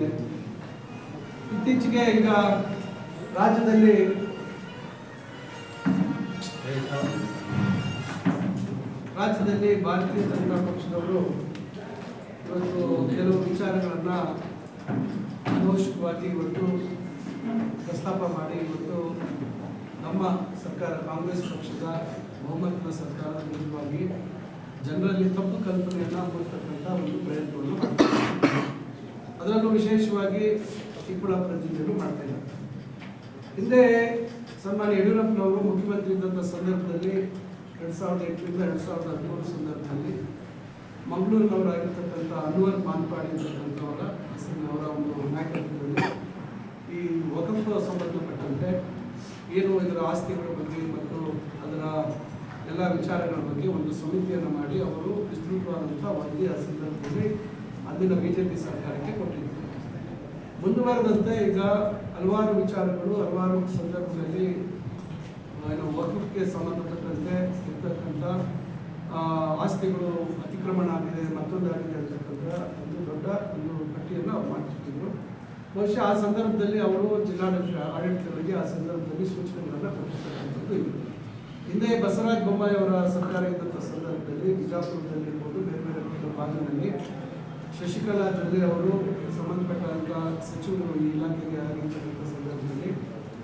ಇದೆ ಇತ್ತೀಚೆಗೆ ಈಗ ರಾಜ್ಯದಲ್ಲಿ ರಾಜ್ಯದಲ್ಲಿ ಭಾರತೀಯ ಜನತಾ ಪಕ್ಷದವರು ಇವತ್ತು ಕೆಲವು ವಿಚಾರಗಳನ್ನು ಅನವಶ್ಯಕವಾಗಿ ಇವತ್ತು ಪ್ರಸ್ತಾಪ ಮಾಡಿ ಇವತ್ತು ನಮ್ಮ ಸರ್ಕಾರ, ಕಾಂಗ್ರೆಸ್ ಪಕ್ಷದ ಬಹುಮತದ ಸರ್ಕಾರ ವಿರುದ್ಧವಾಗಿ ಜನರಲ್ಲಿ ತಪ್ಪು ಕಲ್ಪನೆಯನ್ನು ಮೂಡ್ತಕ್ಕಂಥ ಒಂದು ಪ್ರಯತ್ನವನ್ನು ಮಾಡ್ತಾರೆ ಅದರಲ್ಲೂ ವಿಶೇಷವಾಗಿ ಚಿಕ್ಕಬಳ್ಳಾಪುರ ಜಿಲ್ಲೆಯಲ್ಲೂ ಮಾಡ್ತಾ ಇದ್ದಾರೆ. ಹಿಂದೆ ಸನ್ಮಾನ್ಯ ಯಡಿಯೂರಪ್ಪನವರು ಮುಖ್ಯಮಂತ್ರಿ ಇದ್ದಂಥ ಸಂದರ್ಭದಲ್ಲಿ ಎರಡು ಸಾವಿರದ ಎಂಟರಿಂದ ಎರಡು ಸಾವಿರದ ಹದಿಮೂರು ಸಂದರ್ಭದಲ್ಲಿ ಮಂಗಳೂರಿನವರಾಗಿರ್ತಕ್ಕಂಥ ಅನ್ವರ್ ಮಾನ್ಪಾಡಿ ಅಂತಕ್ಕಂಥವರ ಹೆಸರಿನವರ ಒಂದು ನಾಯಕತ್ವದಲ್ಲಿ ಈ ವಕಫ್ ಸಂಬಂಧಪಟ್ಟಂತೆ ಏನು ಇದರ ಆಸ್ತಿಗಳ ಬಗ್ಗೆ ಮತ್ತು ಅದರ ಎಲ್ಲ ವಿಚಾರಗಳ ಬಗ್ಗೆ ಒಂದು ಸಮಿತಿಯನ್ನು ಮಾಡಿ ಅವರು ವಿಸ್ತೃತವಾದಂಥ ಆ ಸಂದರ್ಭದಲ್ಲಿ ಅಂದಿನ ಬಿ ಜೆ ಪಿ ಸರ್ಕಾರಕ್ಕೆ ಕೊಟ್ಟಿದ್ದರು ಮುಂದುವರೆದಂತೆ ಈಗ ಹಲವಾರು ವಿಚಾರಗಳು, ಹಲವಾರು ಸಂದರ್ಭದಲ್ಲಿ ಏನು ವಕಫ್ಗೆ ಸಂಬಂಧಪಟ್ಟಂತೆ ಇರ್ತಕ್ಕಂಥ ಆಸ್ತಿಗಳು ಅತಿಕ್ರಮಣ ಆಗಿದೆ, ಮತ್ತೊಂದು ಆಗಿದೆ ಅಂತಕ್ಕಂಥ ಒಂದು ದೊಡ್ಡ ಒಂದು ಪಟ್ಟಿಯನ್ನು ಅವರು ಮಾಡ್ತಿದ್ರು ಬಹುಶಃ ಆ ಸಂದರ್ಭದಲ್ಲಿ ಅವರು ಜಿಲ್ಲಾಡಳಿತ ಆಡಳಿತಗಳಿಗೆ ಆ ಸಂದರ್ಭದಲ್ಲಿ ಸೂಚನೆಗಳನ್ನು ಕೊಟ್ಟಿರ್ತಕ್ಕಂಥದ್ದು ಇದೆ. ಹಿಂದೆ ಬಸವರಾಜ ಬೊಮ್ಮಾಯಿ ಅವರ ಸರ್ಕಾರ ಇದ್ದಂಥ ಸಂದರ್ಭದಲ್ಲಿ ಬಿಜಾಪುರದಲ್ಲಿರ್ಬೋದು, ಬೇರೆ ಬೇರೆ ಭಾಗದಲ್ಲಿ ಶಶಿಕಲಾ ಜೊಲ್ಲೆ ಅವರು ಸಂಬಂಧಪಟ್ಟಂಥ ಸಚಿವರು ಈ ಇಲಾಖೆಗೆ ಆಗಿರ್ತಕ್ಕಂಥ ಸಂದರ್ಭದಲ್ಲಿ,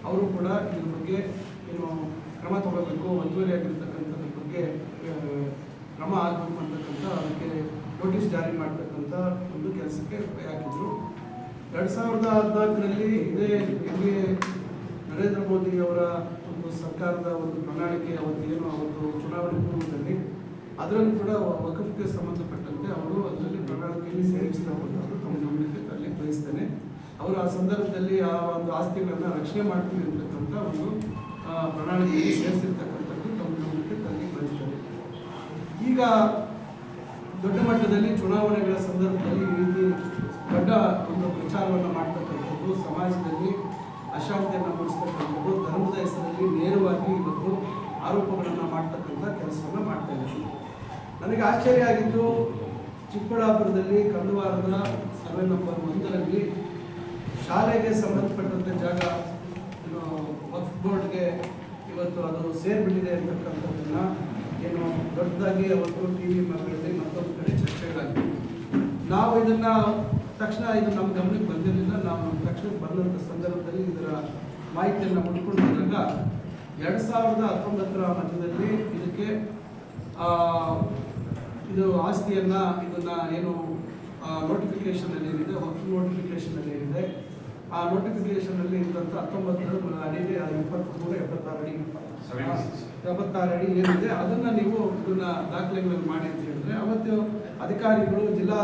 ಅವರು ಕೂಡ ಇದ್ರ ಬಗ್ಗೆ ಏನು ಕ್ರಮ ತಗೋಬೇಕು ಒತ್ತುವರಿ ಬಗ್ಗೆ ಕ್ರಮ ಆಗಬೇಕು ಅಂತಕ್ಕಂಥ ಅದಕ್ಕೆ ನೋಟಿಸ್ ಜಾರಿ ಮಾಡ್ತಕ್ಕಂಥ ಒಂದು ಕೆಲಸಕ್ಕೆ ಹಾಕಿದ್ರು. ಎರಡು ಸಾವಿರದ ಹದಿನಾಲ್ಕರಲ್ಲಿ ಇದೇ ಎಲ್ಲಿ ನರೇಂದ್ರ ಮೋದಿ ಅವರ ಒಂದು ಸರ್ಕಾರದ ಒಂದು ಪ್ರಣಾಳಿಕೆ, ಅವತ್ತೇನು ಅವತ್ತು ಚುನಾವಣೆ ಅದರಲ್ಲೂ ಕೂಡ ವಕಫ್ಗೆ ಸಂಬಂಧಪಟ್ಟಂತೆ ಅವರು ಅದರಲ್ಲಿ ಪ್ರಣಾಳಿಕೆಯಲ್ಲಿ ಸೇರಿಸ್ತಾ ಹೋದವರು. ತಮ್ಮ ಗಮನಕ್ಕೆ ತರಲಿಕ್ಕೆ ಬಯಸ್ತೇನೆ. ಅವರು ಆ ಸಂದರ್ಭದಲ್ಲಿ ಆ ಒಂದು ಆಸ್ತಿಗಳನ್ನು ರಕ್ಷಣೆ ಮಾಡ್ತೀವಿ ಅಂತಕ್ಕಂಥ ಒಂದು ಪ್ರಣಾಳಿಕೆಯಲ್ಲಿ ಸೇರಿಸಿರ್ತಕ್ಕಂಥದ್ದು ತಮ್ಮ ಗಮನಕ್ಕೆ ತರಲಿಕ್ಕೆ ಬಯಸ್ತೇನೆ. ಈಗ ದೊಡ್ಡ ಮಟ್ಟದಲ್ಲಿ ಚುನಾವಣೆಗಳ ಸಂದರ್ಭದಲ್ಲಿ ಈ ರೀತಿ ದೊಡ್ಡ ಒಂದು ಪ್ರಚಾರವನ್ನು ಮಾಡ್ತಕ್ಕಂಥದ್ದು, ಸಮಾಜದಲ್ಲಿ ಅಶಾಂತಿಯನ್ನು ಮೂಡಿಸ್ತಕ್ಕಂಥದ್ದು, ಧರ್ಮದ ಹೆಸರಲ್ಲಿ ನೇರವಾಗಿ ಇವತ್ತು ಆರೋಪಗಳನ್ನು ಮಾಡ್ತಕ್ಕಂಥ ಕೆಲಸವನ್ನು ಮಾಡ್ತಾ ಇದ್ದಾರೆ ನನಗೆ ಆಶ್ಚರ್ಯ ಆಗಿದ್ದು ಚಿಕ್ಕಬಳ್ಳಾಪುರದಲ್ಲಿ ಕಳೆದ ವಾರದ ಸರ್ವೆ ನಂಬರ್ ಒಂದರಲ್ಲಿ ಶಾಲೆಗೆ ಸಂಬಂಧಪಟ್ಟಂಥ ಜಾಗ ವಕ್ಫ್ ಬೋರ್ಡ್ಗೆ ಇವತ್ತು ಅದು ಸೇರ್ಬಿಟ್ಟಿದೆ ಅಂತಕ್ಕಂಥದ್ದನ್ನು ಏನು ದೊಡ್ಡದಾಗಿ ಅವತ್ತು ಟಿ ವಿ ಮಕ್ಕಳಲ್ಲಿ ಮತ್ತೊಂದು ಕಡೆ ಚರ್ಚೆಗಳಾಗಿವೆ. ನಾವು ಇದನ್ನು ತಕ್ಷಣ ಇದು ನಮ್ಮ ಗಮನಕ್ಕೆ ಬಂದಿರಲಿಲ್ಲ. ನಾವು ತಕ್ಷಣ ಬಂದಂಥ ಸಂದರ್ಭದಲ್ಲಿ ಇದರ ಮಾಹಿತಿಯನ್ನು ಮುಟ್ಕೊಂಡಿದ್ದಾಗ ಎರಡು ಸಾವಿರದ ಹತ್ತೊಂಬತ್ತರ ಮಧ್ಯದಲ್ಲಿ ಇದಕ್ಕೆ ಇದು ಆಸ್ತಿಯನ್ನು ಇದನ್ನು ಏನು ನೋಟಿಫಿಕೇಷನಲ್ಲಿ ಏನಿದೆ ನೋಟಿಫಿಕೇಶನ್ ಅಲ್ಲಿ ಏನಿದೆ, ಆ ನೋಟಿಫಿಕೇಷನಲ್ಲಿ ಇದ್ದಂಥ ಹತ್ತೊಂಬತ್ತು ಅಡಿ ಇಪ್ಪತ್ತ್ಮೂರು ಎಪ್ಪತ್ತಾರು ಅಡಿ ಎಪ್ಪತ್ತಾರು ಅಡಿ ಏನಿದೆ, ಅದನ್ನು ನೀವು ಇದನ್ನ ದಾಖಲೆಗಳನ್ನು ಮಾಡಿ ಅಂತ ಹೇಳಿದ್ರೆ, ಅವತ್ತು ಅಧಿಕಾರಿಗಳು, ಜಿಲ್ಲಾ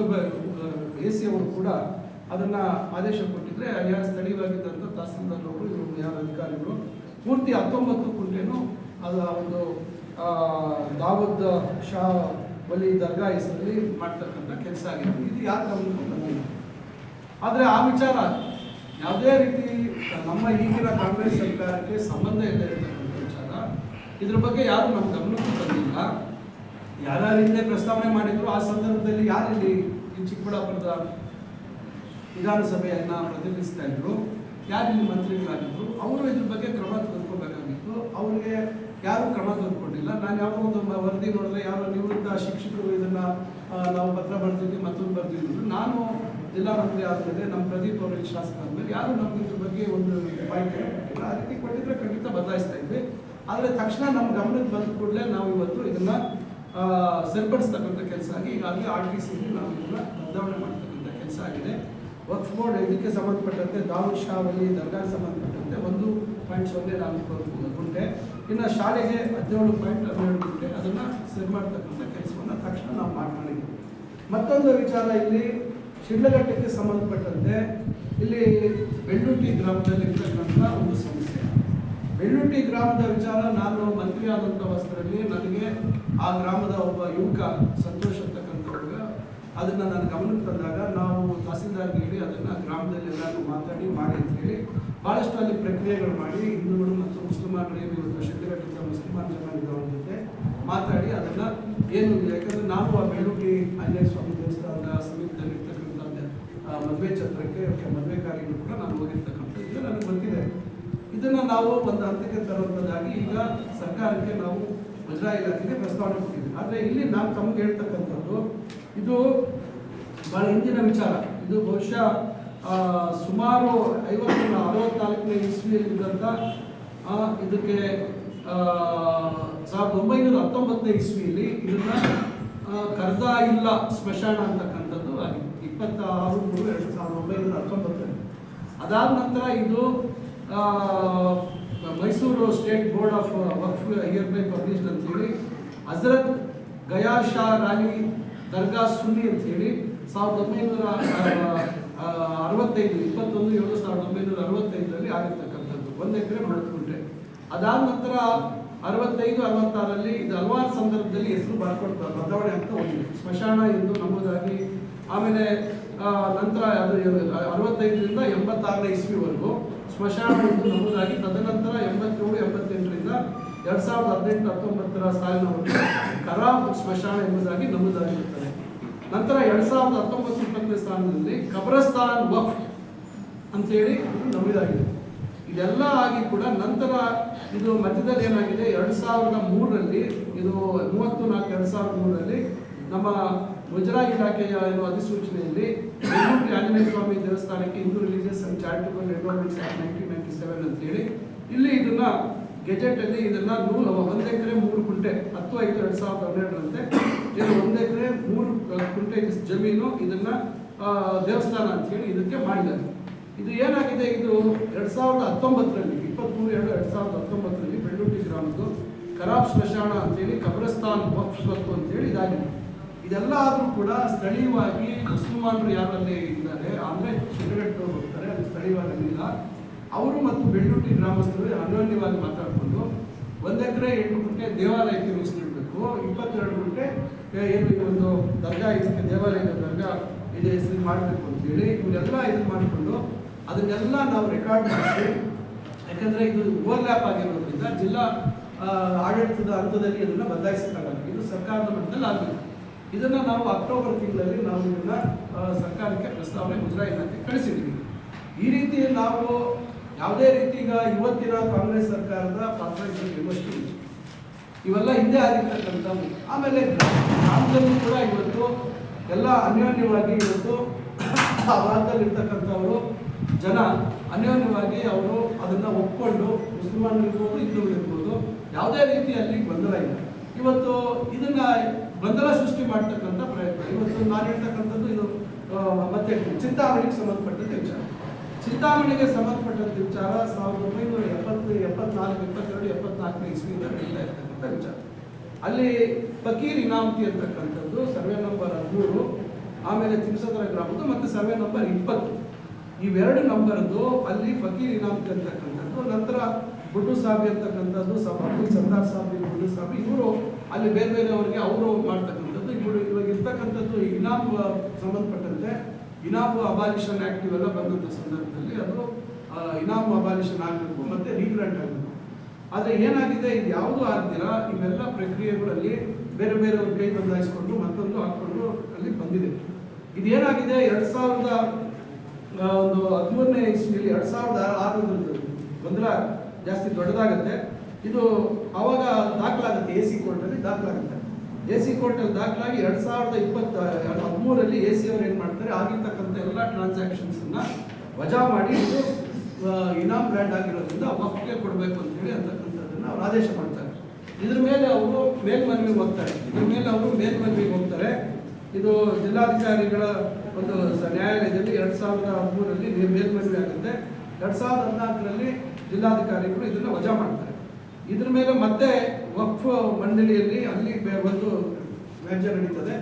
ಉಪ ಎ ಸಿ ಅವರು ಕೂಡ ಅದನ್ನ ಆದೇಶ ಕೊಟ್ಟಿದ್ರೆ ಯಾರು ಸ್ಥಳೀಯವಾಗಿದ್ದಂಥ ತಹಸೀಲ್ದಾರ್ ಅವರು, ಇವರು ಯಾರು ಅಧಿಕಾರಿಗಳು, ಪೂರ್ತಿ ಹತ್ತೊಂಬತ್ತು ಕುಂಟೆನು ಅದು ಒಂದು ದಾವೂದ್ ಶಾ ಬಲಿ ದರ್ಗಾ ಹೆಸರಲ್ಲಿ ಮಾಡ್ತಕ್ಕಂಥ ಕೆಲಸ ಆಗಿತ್ತು ಇದು ಯಾರು ಗಮನಕ್ಕೆ ಆದರೆ ಆ ವಿಚಾರ ಯಾವುದೇ ರೀತಿ ನಮ್ಮ ಈಗಿನ ಕಾಂಗ್ರೆಸ್ ಸರ್ಕಾರಕ್ಕೆ ಸಂಬಂಧ ಇಲ್ಲ ಇರತಕ್ಕಂಥ ವಿಚಾರ, ಇದ್ರ ಬಗ್ಗೆ ಯಾರು ನಮ್ಮ ಗಮನಕ್ಕೂ ಬಂದಿಲ್ಲ ಹಿಂದೆ ಪ್ರಸ್ತಾವನೆ ಮಾಡಿದ್ರು, ಆ ಸಂದರ್ಭದಲ್ಲಿ ಯಾರಿಲ್ಲಿ ಈ ಚಿಕ್ಕಬಳ್ಳಾಪುರದ ವಿಧಾನಸಭೆಯನ್ನು ಪ್ರತಿನಿಧಿಸ್ತಾ ಇದ್ರು? ಯಾರಿಲ್ಲಿ ಮಂತ್ರಿಗಳಾಗಿದ್ರು? ಅವರು ಇದ್ರ ಬಗ್ಗೆ ಕ್ರಮ ತೆಗೆದುಕೋಬೇಕಾಗಿತ್ತು ಅವ್ರಿಗೆ ಯಾರು ಕ್ರಮ ತೆಗೆದುಕೊಂಡಿಲ್ಲ. ನಾನು ಯಾವುದೋ ಒಂದು ವರದಿ ನೋಡಿದ್ರೆ ಯಾರೋ ನಿವೃತ್ತ ಶಿಕ್ಷಕರು ಇದನ್ನ ನಾವು ಪತ್ರ ಬರ್ತಿದ್ವಿ ಮತ್ತೊಂದು ಬರ್ತಿದ್ರು ನಾನು ಜಿಲ್ಲಾ ಮಂತ್ರಿ ಆದಮೇಲೆ ನಮ್ಮ ಪ್ರದೀಪ್ ಅವರ ಶಾಸಕ ಆದಮೇಲೆ ಯಾರು ನಮ್ಗೆ ಇದ್ರ ಬಗ್ಗೆ ಒಂದು ಮಾಹಿತಿ ಆ ರೀತಿ ಕೊಟ್ಟಿದ್ರೆ ಖಂಡಿತ ಬದಲಾಯಿಸ್ತಾ ಇದ್ವಿ. ಆದರೆ ತಕ್ಷಣ ನಮ್ಮ ಗಮನಕ್ಕೆ ಬಂದ ಕೂಡಲೇ ನಾವು ಇವತ್ತು ಇದನ್ನ ಸರಿಪಡಿಸ್ತಕ್ಕಂಥ ಕೆಲಸ ಆಗಿ ಈಗಾಗಲೇ ಆರ್ ಟಿ ಸಿ ನಾವು ಇದನ್ನ ಬದಲಾವಣೆ ಮಾಡ್ತಕ್ಕಂಥ ಕೆಲಸ ಆಗಿದೆ. ವಕ್ಫ್ ಬೋರ್ಡ್ ಇದಕ್ಕೆ ಸಂಬಂಧಪಟ್ಟಂತೆ ದಾವೂದ್ ಶಾ ದರ್ಗಾ ಸಂಬಂಧಪಟ್ಟಂತೆ ಒಂದು ಪಾಯಿಂಟ್ ಸೊನ್ನೆ ನಾಲ್ಕು ಗುಂಟೆ ಇನ್ನು ಶಾಲೆಗೆ ಹದಿನೇಳು ಪಾಯಿಂಟ್ ಹನ್ನೆರಡು ಗುಂಟೆ ಅದನ್ನು ಸರಿ ಮಾಡ್ತಕ್ಕಂಥ ಕೆಲಸವನ್ನು ತಕ್ಷಣ ನಾವು ಮಾಡ್ಕೊಂಡಿದ್ದೀವಿ. ಮತ್ತೊಂದು ವಿಚಾರ ಇಲ್ಲಿ ಶಿಡ್ಲಘಟ್ಟಕ್ಕೆ ಸಂಬಂಧಪಟ್ಟಂತೆ ಇಲ್ಲಿ ಬೆಳ್ಳುಟ್ಟಿ ಗ್ರಾಮದಲ್ಲಿರ್ತಕ್ಕಂಥ ಒಂದು ಸಮಸ್ಯೆ. ಬೆಳ್ಳೂಟಿ ಗ್ರಾಮದ ವಿಚಾರ ನಾನು ಮಂತ್ರಿ ಆದಂಥ ವಸ್ತ್ರದಲ್ಲಿ ನನಗೆ ಆ ಗ್ರಾಮದ ಒಬ್ಬ ಯುವಕ ಸಂತೋಷ್ ಅಂತಕ್ಕಂಥವ್ರಿಗೆ ಅದನ್ನು ನಾನು ಗಮನಕ್ಕೆ ತಂದಾಗ ನಾವು ತಹಸೀಲ್ದಾರ್ಗೆ ಹೇಳಿ ಅದನ್ನು ಗ್ರಾಮದಲ್ಲಿ ಎಲ್ಲರೂ ಮಾತಾಡಿ ಮಾಡಿ ಅಂತ ಹೇಳಿ ಭಾಳಷ್ಟು ಅಲ್ಲಿ ಪ್ರಕ್ರಿಯೆಗಳು ಮಾಡಿ ಹಿಂದೂಗಳು ಮತ್ತು ಮುಸ್ಲಿಮಾನರಿಗೆ ಇವತ್ತು ಶಿಡ್ಲಘಟ್ಟದ ಮುಸ್ಲಿಮಾನ್ ಜನಾಂಗದವ್ರ ಜೊತೆ ಮಾತಾಡಿ ಅದನ್ನು ಏನು ಯಾಕಂದರೆ ನಾವು ಆ ಬೆಳ್ಳುಟ್ಟಿ ಆಂಜನೇಯ ಸ್ವಾಮಿ ದೇವಸ್ಥಾನದ ಸಮೀಪದಲ್ಲಿ ಇರ್ತಕ್ಕಂಥ ಮದುವೆ ಛತ್ರಕ್ಕೆ ಮದುವೆ ಕಾರ್ಯಗಳು ಕೂಡ ನಾನು ಹೋಗಿರ್ತಕ್ಕಂಥದ್ದು. ನನಗೆ ಗೊತ್ತಿದೆ. ಇದನ್ನು ನಾವು ಒಂದು ಹಂತಕ್ಕೆ ತರುವಂಥದ್ದಾಗಿ ಈಗ ಸರ್ಕಾರಕ್ಕೆ ನಾವು ಭದ್ರಾ ಇಲಾಖೆಗೆ ಪ್ರಸ್ತಾವನೆ ಕೊಟ್ಟಿದ್ದೀವಿ. ಆದರೆ ಇಲ್ಲಿ ನಾನು ತಮ್ಗೆ ಹೇಳ್ತಕ್ಕಂಥದ್ದು, ಇದು ಭಾಳ ಹಿಂದಿನ ವಿಚಾರ. ಇದು ಬಹುಶಃ ಸುಮಾರು ಐವತ್ತು ಅರವತ್ನಾಲ್ಕನೇ ಇಸ್ವಿಯಲ್ಲಿ ಇದ್ದಂಥ ಇದಕ್ಕೆ ಸಾವಿರದ ಒಂಬೈನೂರ ಹತ್ತೊಂಬತ್ತನೇ ಇಸ್ವಿಯಲ್ಲಿ ಇದನ್ನ ಕರ್ದ ಇಲ್ಲ ಸ್ಮಶಾನ ಅಂತಕ್ಕಂಥದ್ದು ಆಗಿತ್ತು. ಇಪ್ಪತ್ತಾರು ಮೂರು ಎರಡು ಸಾವಿರದ ಒಂಬೈನೂರ ಹತ್ತೊಂಬತ್ತರಲ್ಲಿ. ಅದಾದ ನಂತರ ಇದು Mysuru state board of Wakf year by published ಅಂತೇಳಿ, ಹಜರತ್ ಗಯಾ ಶಾ ರಾಣಿ ದರ್ಗಾ ಸುನ್ನಿ ಅಂತೇಳಿ, ಸಾವಿರದ ಒಂಬೈನೂರ ಅರವತ್ತೈದು, ಇಪ್ಪತ್ತೊಂದು, ಏಳು ಸಾವಿರದ ಒಂಬೈನೂರ ಅರವತ್ತೈದರಲ್ಲಿ ಆಗಿರ್ತಕ್ಕಂಥದ್ದು. ಒಂದು ಎಕರೆ ಮಾಡಿಕೊಂಡ್ರೆ ಅದಾದ ನಂತರ ಅರವತ್ತೈದು, ಅರವತ್ತಾರಲ್ಲಿ ಇದು ಹಲವಾರು ಸಂದರ್ಭದಲ್ಲಿ ಹೆಸರು ಬರ್ಕೊಡ್ತಾರೆ ಬದಲಾವಣೆ ಅಂತ ಒಂದು ಸ್ಮಶಾನ ಎಂದು ನಮೂದಾಗಿ, ಆಮೇಲೆ ನಂತರ ಅದು ಅರವತ್ತೈದರಿಂದ ಎಂಬತ್ತಾರನೇ ಇಸ್ವಿವರೆಗೂ ಸ್ಮಶಾನ ಎಂದು ನಮೂದಾಗಿ, ತದನಂತರ ಎಂಬತ್ತೇಳು, ಎಂಬತ್ತೆಂಟರಿಂದ ಎರಡು ಸಾವಿರದ ಹದಿನೆಂಟು, ಹತ್ತೊಂಬತ್ತರ ಸಾಲಿನವರೆಗೆ ಕರಾಬ್ ಸ್ಮಶಾನ ಎಂಬುದಾಗಿ ನಮೂದಾಗಿರುತ್ತದೆ. ನಂತರ ಎರಡು ಸಾವಿರದ ಹತ್ತೊಂಬತ್ತು ಇಪ್ಪತ್ತನೇ ಸ್ಥಾನದಲ್ಲಿ ಕಬ್ರಸ್ತಾನ್ ವಫ್ ಅಂತೇಳಿ ನಮ್ಮದಾಗಿದೆ ಇದೆಲ್ಲ ಆಗಿ ಕೂಡ ನಂತರ ಇದು ಮಧ್ಯದಲ್ಲಿ ಏನಾಗಿದೆ? ಎರಡು ಸಾವಿರದ ಮೂರರಲ್ಲಿ ಇದು ಮೂವತ್ತು ನಾಲ್ಕು ಎರಡು ಸಾವಿರದ ಮೂರರಲ್ಲಿ ನಮ್ಮ ಮುಜರಾ ಇಲಾಖೆಯ ಏನು ಅಧಿಸೂಚನೆಯಲ್ಲಿ ಆಂಜನೇಯ ಸ್ವಾಮಿ ದೇವಸ್ಥಾನಕ್ಕೆ Hindu religious and charitable endowments act nineteen ninety seven ಅಂತೇಳಿ ಇಲ್ಲಿ ಇದನ್ನ ಗೆಜೆಟ್ ಅಲ್ಲಿ ಇದನ್ನ ನೂರ ಒಂದು ಎಕರೆ ಮೂರು ಕುಂಟೆ, ಹತ್ತು, ಐದು, ಎರಡು ಸಾವಿರದ ಹನ್ನೆರಡರಂತೆ. ಇದು ಒಂದು ಎಕರೆ ಮೂರು ಕುಂಟೆ ಜಮೀನು, ಇದನ್ನ ದೇವಸ್ಥಾನ ಅಂತೇಳಿ ಇದಕ್ಕೆ ಮಾಡಿದ್ದಾರೆ. ಇದು ಏನಾಗಿದೆ ಇದು? ಎರಡು ಸಾವಿರದ ಹತ್ತೊಂಬತ್ತರಲ್ಲಿ ಇಪ್ಪತ್ತ್ಮೂರು ಎರಡು ಎರಡು ಸಾವಿರದ ಹತ್ತೊಂಬತ್ತರಲ್ಲಿ ಬೆಳ್ಳೂಟಿ ಗ್ರಾಮದ್ದು ಖರಾಬ್ ಸ್ಮಶಾನ ಅಂತೇಳಿ ಕಬ್ರಸ್ತಾನ್ ವಕ್ಫ್ ಸ್ವತ್ತು ಅಂತೇಳಿ ಇದಾಗಿದೆ. ಇದೆಲ್ಲ ಆದರೂ ಕೂಡ ಸ್ಥಳೀಯವಾಗಿ ಮುಸಲ್ಮಾನರು ಯಾರಲ್ಲಿ ಇದ್ದಾರೆ ಅಂದರೆ ಶಿರಗಟ್ಟವರು ಹೋಗ್ತಾರೆ, ಅದು ಸ್ಥಳೀಯವಾಗಿ ಇಲ್ಲ ಅವರು ಮತ್ತು ಬೆಳ್ಳೂಟಿ ಗ್ರಾಮಸ್ಥರು ಅನ್ಯೋನ್ಯವಾಗಿ ಮಾತಾಡಿಕೊಂಡು ಒಂದು ಎಕರೆ ಎಂಟು ಗುಂಟೆ ದೇವಾಲಯಕ್ಕೆ ಮೀಸಲಿಡಬೇಕು ಇಪ್ಪತ್ತೆರಡು ಗುಂಟೆ ಏನು ಒಂದು ದರ್ಗಾ ಇದಕ್ಕೆ ದೇವಾಲಯದ ದರ್ಗಾ ಇದೆ ಹೆಸರು ಮಾಡಬೇಕು ಅಂತೇಳಿ ಇವರೆಲ್ಲ ಇದು ಮಾಡಿಕೊಂಡು ಅದನ್ನೆಲ್ಲ ನಾವು ರೆಕಾರ್ಡ್ ಮಾಡಿಸಿ, ಯಾಕಂದ್ರೆ ಇದು ಓವರ್ಲ್ಯಾಪ್ ಆಗಿರೋದ್ರಿಂದ ಜಿಲ್ಲಾ ಆಡಳಿತದ ಹಂತದಲ್ಲಿ ಇದನ್ನು ಬದಲಾಯಿಸಕ್ಕಾಗಲ್ಲ ಇದು ಸರ್ಕಾರದ ಮಟ್ಟದಲ್ಲಿ ಆಗಬೇಕು ಇದನ್ನ ನಾವು ಅಕ್ಟೋಬರ್ ತಿಂಗಳಲ್ಲಿ ನಾವು ಇದನ್ನ ಸರ್ಕಾರಕ್ಕೆ ಪ್ರಸ್ತಾವನೆ ಮುಜರಾಯಿ ಇಲಾಖೆ ಕಳಿಸಿದ್ದೀವಿ. ಈ ರೀತಿ ನಾವು ಯಾವುದೇ ರೀತಿ ಈಗ ಇವತ್ತಿನ ಕಾಂಗ್ರೆಸ್ ಸರ್ಕಾರದ ಪಾತ್ರ ವಿಮರ್ಶೆ ಇವೆಲ್ಲ ಹಿಂದೆ ಆಗಿರ್ತಕ್ಕಂಥವು. ಆಮೇಲೆ ಗ್ರಾಮದಲ್ಲೂ ಕೂಡ ಇವತ್ತು ಎಲ್ಲ ಅನ್ಯೋನ್ಯವಾಗಿ ಇವತ್ತು ಆ ಭಾಗದಲ್ಲಿರ್ತಕ್ಕಂಥವರು ಜನ ಅನ್ಯೋನ್ಯವಾಗಿ ಅವರು ಅದನ್ನು ಒಪ್ಕೊಂಡು ಮುಸ್ಲಿಮಾನರಿರ್ಬೋದು ಇರ್ಬೋದು ಹಿಂದೂಗಳು ಇರ್ಬೋದು, ಯಾವುದೇ ರೀತಿಯಲ್ಲಿ ಗೊಂದಲ ಇಲ್ಲ. ಇವತ್ತು ಇದನ್ನ ಗೊಂದಲ ಸೃಷ್ಟಿ ಮಾಡ್ತಕ್ಕಂಥ ಪ್ರಯತ್ನ. ಇವತ್ತು ನಾನು ಹೇಳ್ತಕ್ಕಂಥದ್ದು ಇದು ಮತ್ತೆ ಚಿಂತಾಮಣಿಗೆ ಸಂಬಂಧಪಟ್ಟಂತೆ ವಿಚಾರ. ಚಿಂತಾಮಣಿಗೆ ಸಂಬಂಧಪಟ್ಟಂತ ವಿಚಾರ ಸಾವಿರದ ಒಂಬೈನೂರ ಎಪ್ಪತ್ತು, ಎಪ್ಪತ್ನಾಲ್ಕು, ಎಪ್ಪತ್ತೆರಡು, ಎಪ್ಪತ್ನಾಲ್ಕನೇ ಇಸ್ವಿಯಿಂದ ನಡೀತಾ ಇರ್ತಕ್ಕಂಥ ವಿಚಾರ. ಅಲ್ಲಿ ಫಕೀರ್ ಇನಾಮತಿ ಅಂತಕ್ಕಂಥದ್ದು, ಸರ್ವೆ ನಂಬರ್ ಹದಿಮೂರು, ಆಮೇಲೆ ತಿಮ್ಸದರ ಗ್ರಾಮದ್ದು ಮತ್ತು ಸರ್ವೆ ನಂಬರ್ ಇಪ್ಪತ್ತು. ಇವೆರಡು ನಂಬರ್ದು ಅಲ್ಲಿ ಫಕೀರ್ ಇನಾಮತಿ ಅಂತಕ್ಕಂಥದ್ದು, ನಂತರ ಗುಡ್ಡು ಸಾಬಿ ಅಂತಕ್ಕಂಥದ್ದು ಅಬ್ದುಲ್ ಸರ್ದಾರ್ ಸಾಬಿ ಬುಡ್ಡು ಸಾಬಿ, ಇವರು ಅಲ್ಲಿ ಬೇರೆ ಬೇರೆಯವರಿಗೆ ಅವರು ಮಾಡ್ತಕ್ಕಂಥದ್ದು. ಇವರು ಇವಾಗ ಇರ್ತಕ್ಕಂಥದ್ದು ಇನಾಮ್ ಸಂಬಂಧಪಟ್ಟಂತೆ ಇನಾಮ್ ಅಬಾಲಿಷನ್ ಆ್ಯಕ್ಟ್ ಇವೆಲ್ಲ ಬಂದಂಥ ಸಂದರ್ಭದಲ್ಲಿ ಅದು ಇನಾಮು ಅಬಾಲಿಷನ್ ಆಗಬೇಕು ಮತ್ತು ರೀಗ್ರಾಂಟ್ ಆಗಬೇಕು. ಆದರೆ ಏನಾಗಿದೆ, ಇದು ಯಾವುದು ಆಗ್ದಿರ ಇವೆಲ್ಲ ಪ್ರಕ್ರಿಯೆಗಳಲ್ಲಿ ಬೇರೆ ಬೇರೆ ಒಂದು ಕೈ ಬದಲಾಯಿಸಿಕೊಂಡು ಮತ್ತೊಂದು ಹಾಕ್ಕೊಂಡು ಅಲ್ಲಿ ಬಂದಿದೆ. ಇದೇನಾಗಿದೆ, ಎರಡು ಸಾವಿರದ ಒಂದು ಹದಿಮೂರನೇ ಇಸ್ವಿಯಲ್ಲಿ ಎರಡು ಸಾವಿರದ ಆರು ಗೊಂದಲ ಜಾಸ್ತಿ ದೊಡ್ಡದಾಗತ್ತೆ. ಇದು ಅವಾಗ ದಾಖಲಾಗುತ್ತೆ, ಎ ಸಿ ಕೋರ್ಟಲ್ಲಿ ದಾಖಲಾಗುತ್ತೆ. ಎ ಸಿ ಕೋರ್ಟಲ್ಲಿ ದಾಖಲಾಗಿ ಎರಡು ಸಾವಿರದ ಇಪ್ಪತ್ತ ಹದಿಮೂರಲ್ಲಿ ಎ ಸಿ ಅವ್ರು ಏನು ಮಾಡ್ತಾರೆ, ಆಗಿರ್ತಕ್ಕಂಥ ಎಲ್ಲ ಟ್ರಾನ್ಸಾಕ್ಷನ್ಸನ್ನು ವಜಾ ಮಾಡಿ ಇದು ಇನಾಮ್ ಬ್ರ್ಯಾಂಡ್ ಆಗಿರೋದ್ರಿಂದ ವಕ್ಫ್ಗೆ ಕೊಡಬೇಕು ಅಂತೇಳಿ ಅಂತಕ್ಕಂಥದ್ದನ್ನು ಅವ್ರು ಆದೇಶ ಮಾಡ್ತಾರೆ. ಇದ್ರ ಮೇಲೆ ಅವರು ಮೇಲ್ಮನವಿಗೆ ಹೋಗ್ತಾರೆ. ಇದ್ರ ಮೇಲೆ ಅವರು ಮೇಲ್ಮನವಿಗೆ ಹೋಗ್ತಾರೆ. ಇದು ಜಿಲ್ಲಾಧಿಕಾರಿಗಳ ಒಂದು ನ್ಯಾಯಾಲಯದಲ್ಲಿ ಎರಡು ಸಾವಿರದ ಹದಿಮೂರರಲ್ಲಿ ಮೇಲ್ಮನವಿ ಆಗುತ್ತೆ. ಎರಡು ಸಾವಿರದ ಹದಿನಾಲ್ಕರಲ್ಲಿ ಜಿಲ್ಲಾಧಿಕಾರಿಗಳು ಇದನ್ನು ವಜಾ ಮಾಡ್ತಾರೆ. ಇದ್ರ ಮೇಲೆ ಮತ್ತೆ ವಕ್ಫ್ ಮಂಡಳಿಯಲ್ಲಿ ಅಲ್ಲಿ ಒಂದು ವ್ಯಾಜ್ಯ ನಡೀತದೆ.